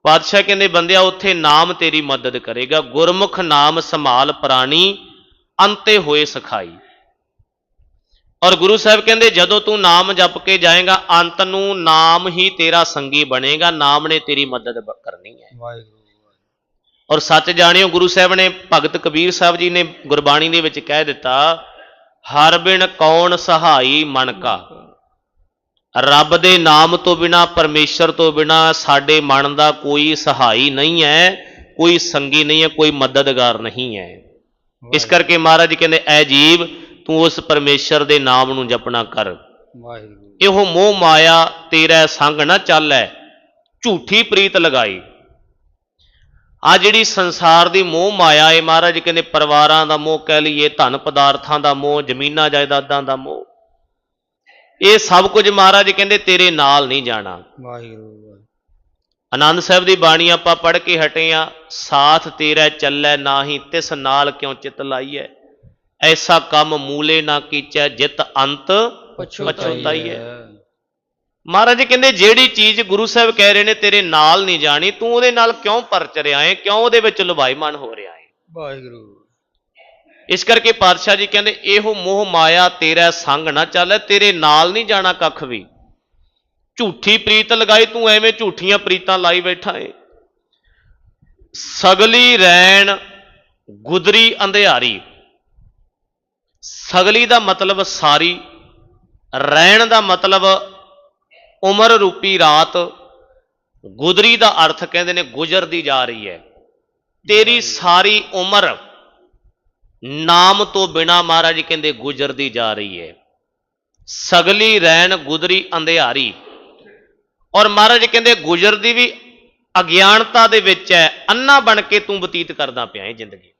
A: ਪਾਤਸ਼ਾਹ ਕਹਿੰਦੇ ਬੰਦਿਆ ਉੱਥੇ ਨਾਮ ਤੇਰੀ ਮਦਦ ਕਰੇਗਾ। ਗੁਰਮੁਖ ਨਾਮ ਸੰਭਾਲ ਪ੍ਰਾਣੀ ਅੰਤੇ ਹੋਏ ਸਖਾਈ। ਔਰ ਗੁਰੂ ਸਾਹਿਬ ਕਹਿੰਦੇ ਜਦੋਂ ਤੂੰ ਨਾਮ ਜਪ ਕੇ ਜਾਏਗਾ ਅੰਤ ਨੂੰ ਨਾਮ ਹੀ ਤੇਰਾ ਸੰਗੀ ਬਣੇਗਾ ਨਾਮ ਨੇ ਤੇਰੀ ਮਦਦ ਕਰਨੀ ਹੈ।
B: ਵਾਹਿਗੁਰੂ।
A: ਔਰ ਸੱਚ ਜਾਣਿਓ ਗੁਰੂ ਸਾਹਿਬ ਨੇ ਭਗਤ ਕਬੀਰ ਸਾਹਿਬ ਜੀ ਨੇ ਗੁਰਬਾਣੀ ਦੇ ਵਿੱਚ ਕਹਿ ਦਿੱਤਾ ਹਰ ਬਿਨ ਕੌਣ ਸਹਾਈ ਮਨ ਕਾ। ਰੱਬ ਦੇ ਨਾਮ ਤੋਂ ਬਿਨਾ ਪਰਮੇਸ਼ਰ ਤੋਂ ਬਿਨਾ ਸਾਡੇ ਮਨ ਦਾ ਕੋਈ ਸਹਾਈ ਨਹੀਂ ਹੈ ਕੋਈ ਸੰਗੀ ਨਹੀਂ ਹੈ ਕੋਈ ਮਦਦਗਾਰ ਨਹੀਂ ਹੈ। ਇਸ ਕਰਕੇ ਮਹਾਰਾਜ ਕਹਿੰਦੇ ਐ ਜੀਵ ਤੂੰ ਉਸ ਪਰਮੇਸ਼ਰ ਦੇ ਨਾਮ ਨੂੰ ਜਪਣਾ ਕਰ।
B: ਵਾਹਿਗੁਰੂ।
A: ਇਹੋ ਮੋਹ ਮਾਇਆ ਤੇਰਾ ਸੰਗ ਨਾ ਚੱਲੈ ਝੂਠੀ ਪ੍ਰੀਤ ਲਗਾਈ। ਆ ਜਿਹੜੀ ਸੰਸਾਰ ਦੀ ਮੋਹ ਮਾਇਆ ਏ ਮਹਾਰਾਜ ਕਹਿੰਦੇ ਪਰਿਵਾਰਾਂ ਦਾ ਮੋਹ ਕਹਿ ਲਈਏ ਧਨ ਪਦਾਰਥਾਂ ਦਾ ਮੋਹ ਜ਼ਮੀਨਾਂ ਜਾਇਦਾਦਾਂ ਦਾ ਮੋਹ। ਇਹ ਸਭ ਕੁਝ ਮਹਾਰਾਜ ਕਹਿੰਦੇ ਤੇਰੇ ਨਾਲ ਨਹੀਂ ਜਾਣਾ।
B: ਵਾਹਿਗੁਰੂ
A: ਆਨੰਦ ਸਾਹਿਬ ਦੀ ਬਾਣੀ ਆਪਾਂ ਪੜ੍ਹ ਕੇ ਹਟੇ ਆ। ਸਾਥ ਤੇਰਾ ਚੱਲੈ ਨਾਹੀ ਤਿਸ ਨਾਲ ਕਿਉ ਚਿਤ ਲਾਈਐ। ਐਸਾ ਕੰਮ ਮੂਲੇ ਨਾ ਕੀਚੈ ਜਿਤ ਅੰਤ ਪਛੁਤਾਈਐ ਮਹਾਰਾਜ ਜੀ ਕਹਿੰਦੇ ਜਿਹੜੀ ਚੀਜ਼ ਗੁਰੂ ਸਾਹਿਬ ਕਹਿ ਰਹੇ ਨੇ ਤੇਰੇ ਨਾਲ ਨਹੀਂ ਜਾਣੀ ਤੂੰ ਉਹਦੇ ਨਾਲ ਕਿਉਂ ਪਰਚ ਰਿਹਾ ਹੈ ਕਿਉਂ ਉਹਦੇ ਵਿੱਚ ਲੁਭਾਈਮਾਨ ਹੋ ਰਿਹਾ ਹੈ
B: ਵਾਹਿਗੁਰੂ
A: ਇਸ ਕਰਕੇ ਪਾਤਸ਼ਾਹ ਜੀ ਕਹਿੰਦੇ ਇਹੋ ਮੋਹ ਮਾਇਆ ਤੇਰਾ ਸੰਗ ਨਾ ਚੱਲੇ ਤੇਰੇ ਨਾਲ ਨਹੀਂ ਜਾਣਾ ਕੱਖ ਵੀ ਝੂਠੀ ਪ੍ਰੀਤ ਲਗਾਈ ਤੂੰ ਐਵੇਂ ਝੂਠੀਆਂ ਪ੍ਰੀਤਾਂ ਲਾਈ ਬੈਠਾ ਏ ਸਗਲੀ ਰੈਣ ਗੁਦਰੀ ਅੰਧਿਆਰੀ ਸਗਲੀ ਦਾ ਮਤਲਬ ਸਾਰੀ, ਰਹਿਣ ਦਾ ਮਤਲਬ ਉਮਰ ਰੂਪੀ ਰਾਤ, ਗੁਦਰੀ ਦਾ ਅਰਥ ਕਹਿੰਦੇ ਨੇ ਗੁਜ਼ਰਦੀ ਜਾ ਰਹੀ ਹੈ। ਤੇਰੀ ਸਾਰੀ ਉਮਰ ਨਾਮ ਤੋਂ ਬਿਨਾ ਮਹਾਰਾਜ ਕਹਿੰਦੇ ਗੁਜ਼ਰਦੀ ਜਾ ਰਹੀ ਹੈ। ਸਗਲੀ ਰਹਿਣ, ਗੁਦਰੀ ਅੰਧਿਆਰੀ। ਔਰ ਮਹਾਰਾਜ ਕਹਿੰਦੇ ਗੁਜ਼ਰਦੀ ਵੀ ਅਗਿਆਨਤਾ ਦੇ ਵਿੱਚ ਹੈ, ਅੰਨਾ ਬਣ ਕੇ ਤੂੰ ਬਤੀਤ ਕਰਦਾ ਪਿਆ ਹੈ ਜ਼ਿੰਦਗੀ।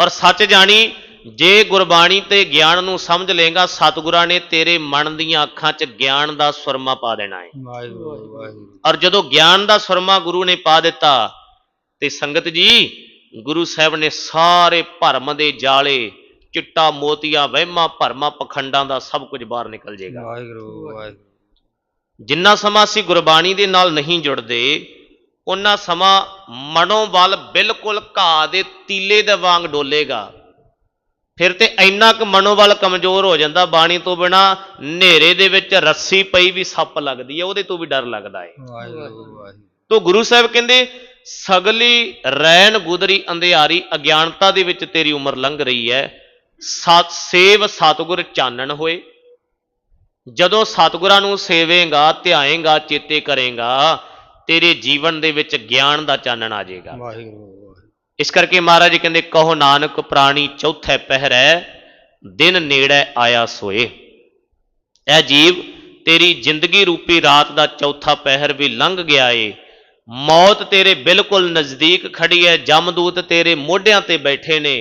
A: ਔਰ ਸੱਚ ਜਾਣੀ ਜੇ ਗੁਰਬਾਣੀ ਤੇ ਗਿਆਨ ਨੂੰ ਸਮਝ ਲੇਗਾ ਸਤਿਗੁਰਾਂ ਨੇ ਤੇਰੇ ਮਨ ਦੀਆਂ ਅੱਖਾਂ 'ਚ ਗਿਆਨ ਦਾ ਸੁਰਮਾ ਪਾ ਦੇਣਾ ਹੈ ਔਰ ਜਦੋਂ ਗਿਆਨ ਦਾ ਸੁਰਮਾ ਗੁਰੂ ਨੇ ਪਾ ਦਿੱਤਾ ਤੇ ਸੰਗਤ ਜੀ ਗੁਰੂ ਸਾਹਿਬ ਨੇ ਸਾਰੇ ਭਰਮ ਦੇ ਜਾਲੇ ਚਿੱਟਾ ਮੋਤੀਆਂ ਵਹਿਮਾਂ ਭਰਮਾਂ ਪਖੰਡਾਂ ਦਾ ਸਭ ਕੁਝ ਬਾਹਰ ਨਿਕਲ ਜਾਏਗਾ।
B: ਵਾਹਿਗੁਰੂ ਵਾਹਿਗੁਰੂ।
A: ਜਿੰਨਾ ਸਮਾਂ ਅਸੀਂ ਗੁਰਬਾਣੀ ਦੇ ਨਾਲ ਨਹੀਂ ਜੁੜਦੇ ਉਹਨਾਂ ਸਮਾਂ ਮਨੋਬਲ ਬਿਲਕੁਲ ਘਾਹ ਦੇ ਤੀਲੇ ਦੇ ਵਾਂਗ ਡੋਲੇਗਾ। ਫਿਰ ਤੇ ਇੰਨਾ ਕੁ ਮਨੋਬਲ ਕਮਜ਼ੋਰ ਹੋ ਜਾਂਦਾ ਬਾਣੀ ਤੋਂ ਬਿਨਾ ਹਨੇਰੇ ਦੇ ਵਿੱਚ ਰੱਸੀ ਪਈ ਵੀ ਸੱਪ ਲੱਗਦੀ ਹੈ ਉਹਦੇ ਤੋਂ ਵੀ ਡਰ ਲੱਗਦਾ ਹੈ। ਤੋ ਗੁਰੂ ਸਾਹਿਬ ਕਹਿੰਦੇ ਸਗਲੀ ਰੈਣ ਗੁਦਰੀ ਅੰਧਿਆਰੀ ਅਗਿਆਨਤਾ ਦੇ ਵਿੱਚ ਤੇਰੀ ਉਮਰ ਲੰਘ ਰਹੀ ਹੈ। ਸਤ ਸੇਵ ਸਤਗੁਰ ਚਾਨਣ ਹੋਏ। ਜਦੋਂ ਸਤਿਗੁਰਾਂ ਨੂੰ ਸੇਵੇਂਗਾ ਧਿਆਏਂਗਾ ਚੇਤੇ ਕਰੇਂਗਾ ਤੇਰੇ ਜੀਵਨ ਦੇ ਵਿੱਚ ਗਿਆਨ ਦਾ ਚਾਨਣ ਆ ਜਾਏਗਾ।
B: ਵਾਹਿਗੁਰੂ
A: ਇਸ ਕਰਕੇ ਮਹਾਰਾਜ ਕਹਿੰਦੇ ਕਹੋ ਨਾਨਕ ਪ੍ਰਾਣੀ ਚੌਥੇ ਪਹਿਰੈ ਦਿਨ ਨੇੜੇ ਆਇਆ ਸੋਏ। ਇਹ ਜੀਵ ਤੇਰੀ ਜ਼ਿੰਦਗੀ ਰੂਪੀ ਰਾਤ ਦਾ ਚੌਥਾ ਪਹਿਰ ਵੀ ਲੰਘ ਗਿਆ ਏ। ਮੌਤ ਤੇਰੇ ਬਿਲਕੁਲ ਨਜ਼ਦੀਕ ਖੜੀ ਹੈ ਜਮਦੂਤ ਤੇਰੇ ਮੋਢਿਆਂ ਤੇ ਬੈਠੇ ਨੇ।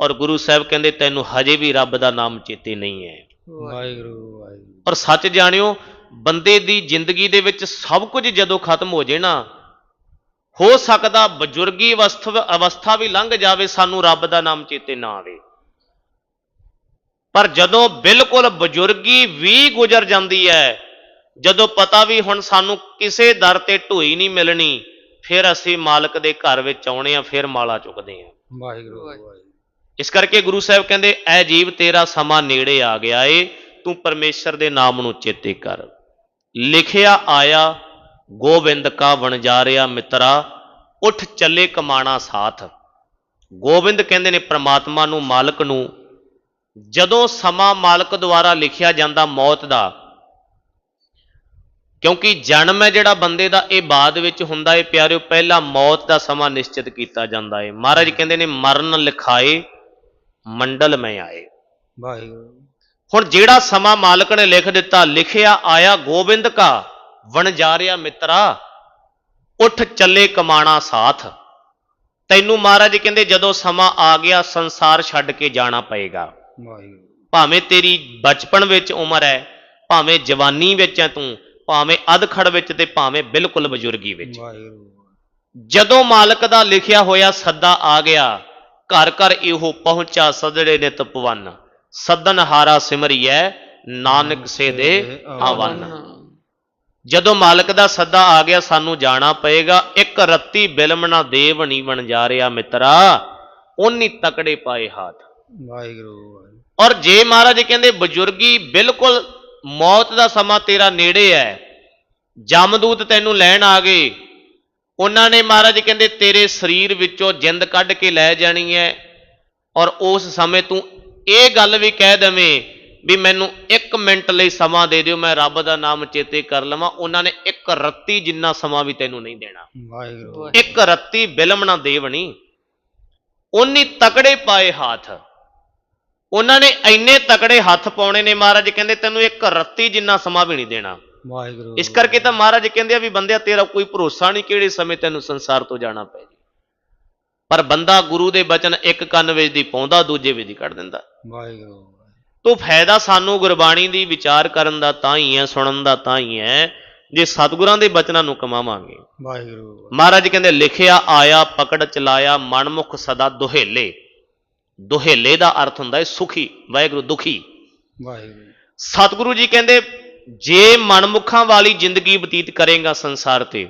A: ਔਰ ਗੁਰੂ ਸਾਹਿਬ ਕਹਿੰਦੇ ਤੈਨੂੰ ਹਜੇ ਵੀ ਰੱਬ ਦਾ ਨਾਮ ਚੇਤੇ ਨਹੀਂ ਹੈ
B: ਵਾਹਿਗੁਰੂ ਵਾਹਿਗੁਰੂ।
A: ਔਰ ਸੱਚ ਜਾਣਿਓ ਬੰਦੇ ਦੀ ਜ਼ਿੰਦਗੀ ਦੇ ਵਿੱਚ ਸਭ ਕੁਝ ਜਦੋਂ ਖਤਮ ਹੋ ਜੇ ਨਾ ਹੋ ਸਕਦਾ ਬਜ਼ੁਰਗੀ ਅਵਸਥਾ ਅਵਸਥਾ ਵੀ ਲੰਘ ਜਾਵੇ ਸਾਨੂੰ ਰੱਬ ਦਾ ਨਾਮ ਚੇਤੇ ਨਾ ਆਵੇ। ਪਰ ਜਦੋਂ ਬਿਲਕੁਲ ਬਜ਼ੁਰਗੀ ਵੀ ਗੁਜ਼ਰ ਜਾਂਦੀ ਹੈ ਜਦੋਂ ਪਤਾ ਵੀ ਹੁਣ ਸਾਨੂੰ ਕਿਸੇ ਦਰ ਤੇ ਢੋਈ ਨਹੀਂ ਮਿਲਣੀ ਫਿਰ ਅਸੀਂ ਮਾਲਕ ਦੇ ਘਰ ਵਿੱਚ ਆਉਣੇ ਆ ਫਿਰ ਮਾਲਾ ਚੁੱਕਦੇ ਆ।
B: ਵਾਹਿਗੁਰੂ। ਵਾਹਿਗੁਰੂ।
A: ਇਸ ਕਰਕੇ ਗੁਰੂ ਸਾਹਿਬ ਕਹਿੰਦੇ ਐ ਜੀਵ ਤੇਰਾ ਸਮਾਂ ਨੇੜੇ ਆ ਗਿਆ ਏ ਤੂੰ ਪਰਮੇਸ਼ਰ ਦੇ ਨਾਮ ਨੂੰ ਚੇਤੇ ਕਰ। ਲਿਖਿਆ ਆਇਆ ਗੋਬਿੰਦ ਕਾ ਵਣਜਾਰਿਆ ਮਿੱਤਰਾ ਉੱਠ ਚੱਲੇ ਕਮਾਣਾ ਸਾਥ। ਗੋਬਿੰਦ ਕਹਿੰਦੇ ਨੇ ਪ੍ਰਮਾਤਮਾ ਨੂੰ ਮਾਲਕ ਨੂੰ ਜਦੋਂ ਸਮਾਂ ਮਾਲਕ ਦੁਆਰਾ ਲਿਖਿਆ ਜਾਂਦਾ ਮੌਤ ਦਾ ਕਿਉਂਕਿ ਜਨਮ ਹੈ ਜਿਹੜਾ ਬੰਦੇ ਦਾ ਇਹ ਬਾਅਦ ਵਿੱਚ ਹੁੰਦਾ ਏ ਪਿਆਰਿਓ ਪਹਿਲਾਂ ਮੌਤ ਦਾ ਸਮਾਂ ਨਿਸ਼ਚਿਤ ਕੀਤਾ ਜਾਂਦਾ ਏ ਮਹਾਰਾਜ ਕਹਿੰਦੇ ਨੇ ਮਰਨ ਲਿਖਾਏ ਮੰਡਲ ਮੈਂ ਆਏ।
B: ਵਾਹਿਗੁਰੂ।
A: ਹੁਣ ਜਿਹੜਾ ਸਮਾਂ ਮਾਲਕ ਨੇ ਲਿਖ ਦਿੱਤਾ ਲਿਖਿਆ ਆਇਆ ਗੋਬਿੰਦ ਕਾ ਵਣਜਾਰਿਆ ਮਿੱਤਰਾ ਉੱਠ ਚੱਲੇ ਕਮਾਣਾ ਸਾਥ। ਤੈਨੂੰ ਮਹਾਰਾਜ ਕਹਿੰਦੇ ਜਦੋਂ ਸਮਾਂ ਆ ਗਿਆ ਸੰਸਾਰ ਛੱਡ ਕੇ ਜਾਣਾ ਪਏਗਾ। ਭਾਵੇਂ ਤੇਰੀ ਬਚਪਨ ਵਿੱਚ ਉਮਰ ਹੈ ਭਾਵੇਂ ਜਵਾਨੀ ਵਿੱਚ ਹੈ ਤੂੰ ਭਾਵੇਂ ਅਧਖੜ ਵਿੱਚ ਤੇ ਭਾਵੇਂ ਬਿਲਕੁਲ ਬਜ਼ੁਰਗੀ ਵਿੱਚ। ਜਦੋਂ ਮਾਲਕ ਦਾ ਲਿਖਿਆ ਹੋਇਆ ਸੱਦਾ ਆ ਗਿਆ ਘਰ ਘਰ ਇਹੋ ਪਹੁੰਚਾ ਸਦੜੇ ਨੇ ਤਪਵਨ ਸੱਦਨ ਹਾਰਾ ਸਿਮਰੀਐ ਨਾਨਕ ਸੇ ਦੇ ਆਵਨ। ਜਦੋਂ ਮਾਲਕ ਦਾ ਸੱਦਾ ਆ ਗਿਆ ਸਾਨੂੰ ਜਾਣਾ ਪਏਗਾ। ਇੱਕ ਰੱਤੀ ਬਿਲਮ ਨਾ ਦੇਵ ਨੀ ਬਣ ਜਾ ਰਿਹਾ ਮਿੱਤਰਾ। ਉਨੀ ਤਕੜੇ ਪਾਏ ਹੱਥ।
B: ਵਾਹਿਗੁਰੂ
A: ਔਰ ਜੇ ਮਹਾਰਾਜ ਕਹਿੰਦੇ ਬਜ਼ੁਰਗੀ ਬਿਲਕੁਲ ਮੌਤ ਦਾ ਸਮਾਂ ਤੇਰਾ ਨੇੜੇ ਹੈ ਜਮਦੂਤ ਤੈਨੂੰ ਲੈਣ ਆ ਗਏ। ਉਹਨਾਂ ਨੇ ਮਹਾਰਾਜ ਕਹਿੰਦੇ ਤੇਰੇ ਸਰੀਰ ਵਿੱਚੋਂ ਜਿੰਦ ਕੱਢ ਕੇ ਲੈ ਜਾਣੀ ਹੈ ਔਰ ਉਸ ਸਮੇਂ ਤੂੰ ਇਹ ਗੱਲ ਵੀ ਕਹਿ ਦਵੇਂ ਵੀ ਮੈਨੂੰ 1 ਮਿੰਟ ਲਈ ਸਮਾਂ ਦੇ ਦਿਓ ਮੈਂ ਰੱਬ ਦਾ ਨਾਮ ਚੇਤੇ ਕਰ ਲਵਾਂ। ਉਹਨਾਂ ਨੇ ਇੱਕ ਰੱਤੀ ਜਿੰਨਾ ਸਮਾਂ ਵੀ ਤੈਨੂੰ ਨਹੀਂ ਦੇਣਾ।
B: ਵਾਹਿਗੁਰੂ।
A: ਇੱਕ ਰੱਤੀ ਬਿਲਮ ਨਾ ਦੇਵਣੀ ਉਨੀ ਤਕੜੇ ਪਾਏ ਹੱਥ। ਉਹਨਾਂ ਨੇ ਇੰਨੇ ਤਕੜੇ ਹੱਥ ਪਾਉਣੇ ਨੇ ਮਹਾਰਾਜ ਕਹਿੰਦੇ ਤੈਨੂੰ ਇੱਕ ਰੱਤੀ ਜਿੰਨਾ ਸਮਾਂ ਵੀ ਨਹੀਂ ਦੇਣਾ।
B: ਵਾਹਿਗੁਰੂ।
A: ਇਸ ਕਰਕੇ ਤਾਂ ਮਹਾਰਾਜ ਕਹਿੰਦੇ ਆ ਵੀ ਬੰਦਿਆ ਤੇਰਾ ਕੋਈ ਭਰੋਸਾ ਨਹੀਂ ਕਿਹੜੇ ਸਮੇਂ ਤੈਨੂੰ ਸੰਸਾਰ ਤੋਂ ਜਾਣਾ ਪੈ ਜੇ। ਪਰ ਬੰਦਾ ਗੁਰੂ ਦੇ ਬਚਨ ਇੱਕ ਕੰਨ ਵਿੱਚ ਦੀ ਪਾਉਂਦਾ ਦੂਜੇ ਵਿੱਚ ਦੀ ਕੱਢ ਦਿੰਦਾ।
B: ਵਾਹਿਗੁਰੂ।
A: ਤੋ ਫਾਇਦਾ ਸਾਨੂੰ ਗੁਰਬਾਣੀ ਦੀ ਵਿਚਾਰ ਕਰਨ ਦਾ ਤਾਂ ਹੀ ਹੈ ਸੁਣਨ ਦਾ ਤਾਂ ਹੀ ਹੈ ਜੇ ਸਤਿਗੁਰਾਂ ਦੇ ਬਚਨਾਂ ਨੂੰ ਕਮਾਵਾਂਗੇ।
B: ਵਾਹਿਗੁਰੂ।
A: ਮਹਾਰਾਜ ਕਹਿੰਦੇ ਲਿਖਿਆ ਆਇਆ ਪਕੜ ਚਲਾਇਆ ਮਨਮੁਖ ਸਦਾ ਦੁਹੇਲੇ। ਦੁਹੇਲੇ ਦਾ ਅਰਥ ਹੁੰਦਾ ਹੈ ਸੁਖੀ ਵਾਹਿਗੁਰੂ ਦੁਖੀ।
B: ਵਾਹਿਗੁਰੂ।
A: ਸਤਿਗੁਰੂ ਜੀ ਕਹਿੰਦੇ ਜੇ ਮਨਮੁਖਾਂ ਵਾਲੀ ਜ਼ਿੰਦਗੀ ਬਤੀਤ ਕਰੇਗਾ ਸੰਸਾਰ ਤੇ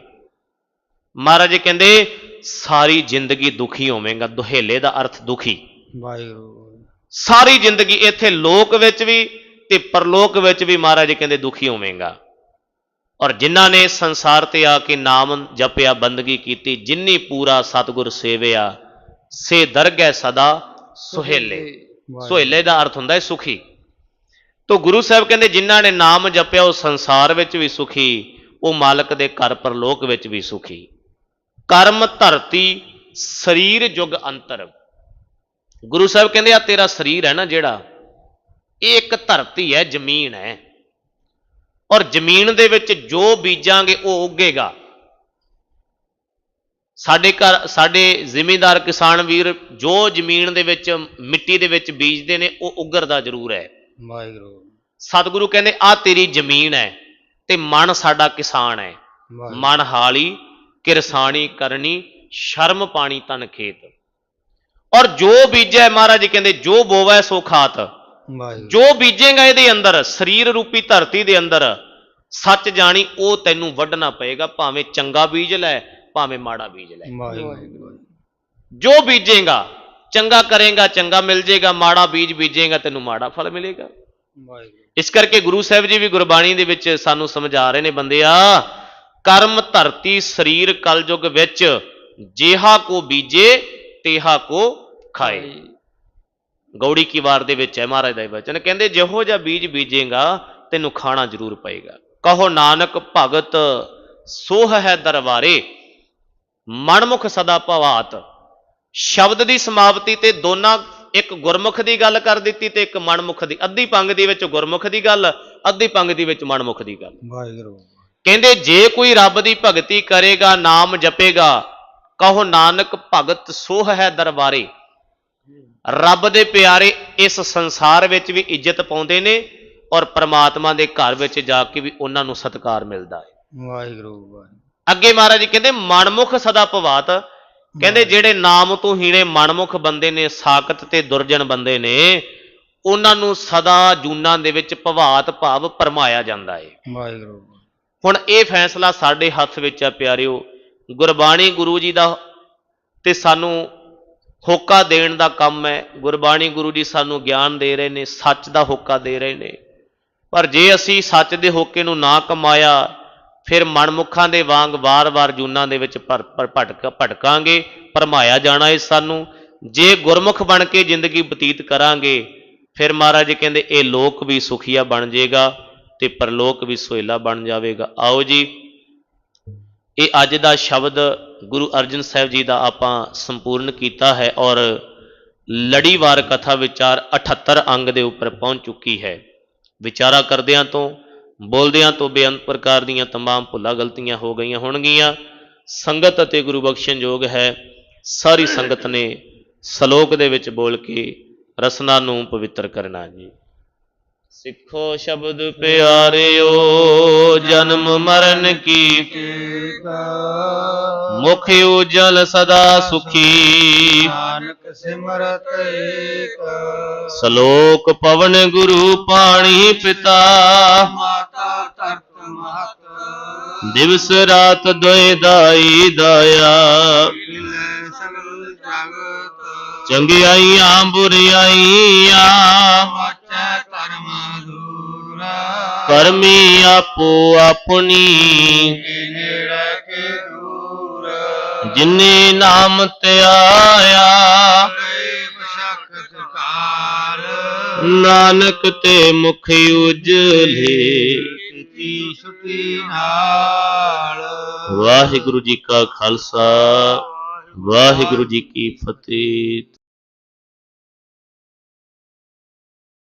A: ਮਹਾਰਾਜ ਕਹਿੰਦੇ ਸਾਰੀ ਜ਼ਿੰਦਗੀ ਦੁਖੀ ਹੋਵੇਂਗਾ ਦੁਹੇਲੇ ਦਾ ਅਰਥ ਦੁਖੀ।
B: ਵਾਹਿਗੁਰੂ।
A: ਸਾਰੀ ਜ਼ਿੰਦਗੀ ਇੱਥੇ ਲੋਕ ਵਿੱਚ ਵੀ ਤੇ ਪਰਲੋਕ ਵਿੱਚ ਵੀ ਮਹਾਰਾਜ ਕਹਿੰਦੇ ਦੁਖੀ ਹੋਵੇਂਗਾ। ਔਰ ਜਿਨ੍ਹਾਂ ਨੇ ਸੰਸਾਰ ਤੇ ਆ ਕੇ ਨਾਮ ਜਪਿਆ ਬੰਦਗੀ ਕੀਤੀ ਜਿਨਨੀ ਪੂਰਾ ਸਤਿਗੁਰ ਸੇਵਿਆ ਸੇ ਦਰਗਹਿ ਸਦਾ ਸੁਹੇਲੇ। ਸੁਹੇਲੇ ਦਾ ਅਰਥ ਹੁੰਦਾ ਹੈ ਸੁਖੀ। ਤੋ ਗੁਰੂ ਸਾਹਿਬ ਕਹਿੰਦੇ ਜਿਨ੍ਹਾਂ ਨੇ ਨਾਮ ਜਪਿਆ ਉਹ ਸੰਸਾਰ ਵਿੱਚ ਵੀ ਸੁਖੀ ਉਹ ਮਾਲਕ ਦੇ ਘਰ ਪਰਲੋਕ ਵਿੱਚ ਵੀ ਸੁਖੀ। ਕਰਮ ਧਰਤੀ ਸਰੀਰ ਜੁਗ ਅੰਤਰ। ਗੁਰੂ ਸਾਹਿਬ ਕਹਿੰਦੇ ਆ ਤੇਰਾ ਸਰੀਰ ਹੈ ਨਾ ਜਿਹੜਾ ਇਹ ਇੱਕ ਧਰਤੀ ਹੈ ਜ਼ਮੀਨ ਹੈ। ਔਰ ਜ਼ਮੀਨ ਦੇ ਵਿੱਚ ਜੋ ਬੀਜਾਂਗੇ ਉਹ ਉੱਗੇਗਾ। ਸਾਡੇ ਘਰ ਸਾਡੇ ਜ਼ਿਮੀਂਦਾਰ ਕਿਸਾਨ ਵੀਰ ਜੋ ਜ਼ਮੀਨ ਦੇ ਵਿੱਚ ਮਿੱਟੀ ਦੇ ਵਿੱਚ ਬੀਜਦੇ ਨੇ ਉਹ ਉੱਗਰਦਾ ਜ਼ਰੂਰ ਹੈ।
B: ਵਾਹਿਗੁਰੂ।
A: ਸਤਿਗੁਰੂ ਕਹਿੰਦੇ ਆ ਤੇਰੀ ਜ਼ਮੀਨ ਹੈ ਤੇ ਮਨ ਸਾਡਾ ਕਿਸਾਨ ਹੈ। ਮਨ ਹਾਲੀ ਕਿਰਸਾਣੀ ਕਰਨੀ ਸ਼ਰਮ ਪਾਣੀ ਤਨ ਖੇਤ। ਔਰ ਜੋ ਬੀਜੈ ਮਹਾਰਾਜ ਜੀ ਕਹਿੰਦੇ ਜੋ ਬੋਵੈ ਸੋ ਖਾਤ। ਜੋ ਬੀਜੇਗਾ ਇਹਦੇ ਅੰਦਰ ਸਰੀਰ ਰੂਪੀ ਧਰਤੀ ਦੇ ਅੰਦਰ ਸੱਚ ਜਾਣੀ ਉਹ ਤੈਨੂੰ ਵੱਢਣਾ ਪਏਗਾ ਭਾਵੇਂ ਚੰਗਾ ਬੀਜ ਲੈ ਭਾਵੇਂ ਮਾੜਾ ਬੀਜ ਲੈ। ਜੋ ਬੀਜੇਗਾ ਚੰਗਾ ਕਰੇਗਾ ਚੰਗਾ ਮਿਲ ਜੇਗਾ ਮਾੜਾ ਬੀਜ ਬੀਜੇਗਾ ਤੈਨੂੰ ਮਾੜਾ ਫਲ ਮਿਲੇਗਾ। ਇਸ ਕਰਕੇ ਗੁਰੂ ਸਾਹਿਬ ਜੀ ਵੀ ਗੁਰਬਾਣੀ ਦੇ ਵਿੱਚ ਸਾਨੂੰ ਸਮਝਾ ਰਹੇ ਨੇ ਬੰਦਿਆ ਕਰਮ ਧਰਤੀ ਸਰੀਰ ਕਲਯੁਗ ਵਿੱਚ ਜਿਹਾ ਕੋ ਬੀਜੇ ਤੇਹਾ ਕੋ ਖਾਏ ਗੌੜੀ ਕੀ ਵਾਰ ਦੇ ਵਿੱਚ ਹੈ ਮਹਾਰਾਜ ਦਾ ਇਹ ਬਚਨ। ਕਹਿੰਦੇ ਜਿਹੋ ਜਿਹਾ ਬੀਜ ਬੀਜੇਗਾ ਤੈਨੂੰ ਖਾਣਾ ਜ਼ਰੂਰ ਪਏਗਾ। ਕਹੋ ਨਾਨਕ ਭਗਤ ਸੋਹ ਹੈ ਦਰਬਾਰੇ ਮਨਮੁਖ ਸਦਾ ਭਵਾਤ। ਸ਼ਬਦ ਦੀ ਸਮਾਪਤੀ ਤੇ ਦੋਨਾਂ ਇੱਕ ਗੁਰਮੁਖ ਦੀ ਗੱਲ ਕਰ ਦਿੱਤੀ ਤੇ ਇੱਕ ਮਨਮੁਖ ਦੀ। ਅੱਧੀ ਪੰਗ ਦੇ ਵਿੱਚ ਗੁਰਮੁਖ ਦੀ ਗੱਲ ਅੱਧੀ ਪੰਗ ਦੀ ਵਿੱਚ ਮਨਮੁਖ ਦੀ ਗੱਲ।
B: ਵਾਹਿਗੁਰੂ।
A: ਕਹਿੰਦੇ ਜੇ ਕੋਈ ਰੱਬ ਦੀ ਭਗਤੀ ਕਰੇਗਾ ਨਾਮ ਜਪੇਗਾ ਕਹੋ ਨਾਨਕ ਭਗਤ ਸੋਹ ਹੈ ਦਰਬਾਰੇ। ਰੱਬ ਦੇ ਪਿਆਰੇ ਇਸ ਸੰਸਾਰ ਵਿੱਚ ਵੀ ਇੱਜ਼ਤ ਪਾਉਂਦੇ ਨੇ ਔਰ ਪ੍ਰਮਾਤਮਾ ਦੇ ਘਰ ਵਿੱਚ ਜਾ ਕੇ ਵੀ ਉਹਨਾਂ ਨੂੰ ਸਤਿਕਾਰ ਮਿਲਦਾ ਹੈ।
B: ਵਾਹਿਗੁਰੂ ਵਾਹਿਗੁਰੂ।
A: ਅੱਗੇ ਮਹਾਰਾਜ ਜੀ ਕਹਿੰਦੇ ਮਨਮੁਖ ਸਦਾ ਭਵਾਤ। ਕਹਿੰਦੇ ਜਿਹੜੇ ਨਾਮ ਤੋਂ ਹੀਣੇ ਮਨਮੁਖ ਬੰਦੇ ਨੇ ਸਾਖਤ ਤੇ ਦੁਰਜਨ ਬੰਦੇ ਨੇ ਉਹਨਾਂ ਨੂੰ ਸਦਾ ਜੂਨਾਂ ਦੇ ਵਿੱਚ ਭਵਾਤ ਭਾਵ ਪਰਮਾਇਆ ਜਾਂਦਾ ਹੈ।
B: ਵਾਹਿਗੁਰੂ।
A: ਹੁਣ ਇਹ ਫੈਸਲਾ ਸਾਡੇ ਹੱਥ ਵਿੱਚ ਆ ਪਿਆਰਿਓ। ਗੁਰਬਾਣੀ ਗੁਰੂ ਜੀ ਦਾ ਤੇ ਸਾਨੂੰ ਹੋਕਾ ਦੇਣ ਦਾ ਕੰਮ ਹੈ। ਗੁਰਬਾਣੀ ਗੁਰੂ ਜੀ ਸਾਨੂੰ ਗਿਆਨ ਦੇ ਰਹੇ ਨੇ, ਸੱਚ ਦਾ ਹੋਕਾ ਦੇ ਰਹੇ ਨੇ। ਪਰ ਜੇ ਅਸੀਂ ਸੱਚ ਦੇ ਹੋਕੇ ਨੂੰ ਨਾ ਕਮਾਇਆ, ਫਿਰ ਮਨਮੁੱਖਾਂ ਦੇ ਵਾਂਗ ਵਾਰ-ਵਾਰ ਜੂਨਾਂ ਦੇ ਵਿੱਚ ਭਰ- ਭਟਕ, ਭਟਕਾਂਗੇ, ਭਰਮਾਇਆ ਜਾਣਾ ਹੈ ਸਾਨੂੰ। ਜੇ ਗੁਰਮੁਖ ਬਣ ਕੇ ਜ਼ਿੰਦਗੀ ਬਤੀਤ ਕਰਾਂਗੇ, ਫਿਰ ਮਹਾਰਾਜ ਜੀ ਕਹਿੰਦੇ, ਇਹ ਲੋਕ ਵੀ ਸੁਖੀਆ ਬਣ ਜਾਏਗਾ ਤੇ ਪਰਲੋਕ ਵੀ ਸੁਹੇਲਾ ਬਣ ਜਾਵੇਗਾ। ਆਓ ਜੀ ਇਹ ਅੱਜ ਦਾ ਸ਼ਬਦ ਗੁਰੂ ਅਰਜਨ ਸਾਹਿਬ ਜੀ ਦਾ ਆਪਾਂ ਸੰਪੂਰਨ ਕੀਤਾ ਹੈ ਔਰ ਲੜੀਵਾਰ ਕਥਾ ਵਿਚਾਰ 78 ਅੰਗ ਦੇ ਉੱਪਰ ਪਹੁੰਚ ਚੁੱਕੀ ਹੈ ਵਿਚਾਰਾ ਕਰਦਿਆਂ ਤੋਂ ਬੋਲਦਿਆਂ ਤੋਂ ਬੇਅੰਤ ਪ੍ਰਕਾਰ ਦੀਆਂ तमाम ਭੁੱਲਾਂ ਗਲਤੀਆਂ ਹੋ ਗਈਆਂ ਹੋਣਗੀਆਂ ਸੰਗਤ ਅਤੇ ਗੁਰੂ ਬਖਸ਼ਣ ਯੋਗ ਹੈ ਸਾਰੀ ਸੰਗਤ ਨੇ ਸ਼ਲੋਕ ਦੇ ਵਿੱਚ ਬੋਲ ਕੇ ਰਸਨਾ ਨੂੰ ਪਵਿੱਤਰ ਕਰਨਾ ਜੀ ਸਿੱਖੋ ਸ਼ਬਦ ਪਿਆਰਿਓ ਜਨਮ ਮਰਨ ਕੀ? ਮੁਖ ਉਜਲ ਸਦਾ ਸੁਖੀ।
B: ਨਾਨਕ ਸਿਮਰਤ ਏਕ।
A: ਸ਼ਲੋਕ ਪਵਨ ਗੁਰੂ ਪਾਣੀ ਪਿਤਾ।
B: ਮਾਤਾ ਤਰਤ ਮਹਤ।
A: ਦਿਵਸ ਰਾਤ ਦੋਇ ਦਾਈ ਦਇਆ।
B: ਜਗਤ
A: ਚੰਗਿਆਈਆਂ ਬੁਰਿਆਈਆਂ।
B: ਕਰਮ ਦੂਰਾ
A: ਕਰਮੀ ਆਪੋ ਆਪਣੀ।
B: ਨੇੜੇ ਕੇ ਦੂਰ
A: ਜਿਨੇ ਨਾਮ ਧਿਆਇਆ ਨਾਨਕ ਤੇ ਮੁਖ ਉਜਲੇ।
B: ਕੀਤੀ ਛੁਟੀ ਨਾਲ
A: ਵਾਹਿਗੁਰੂ ਜੀ ਕਾ ਖਾਲਸਾ, ਵਾਹਿਗੁਰੂ ਜੀ ਕੀ ਫਤਿਹ।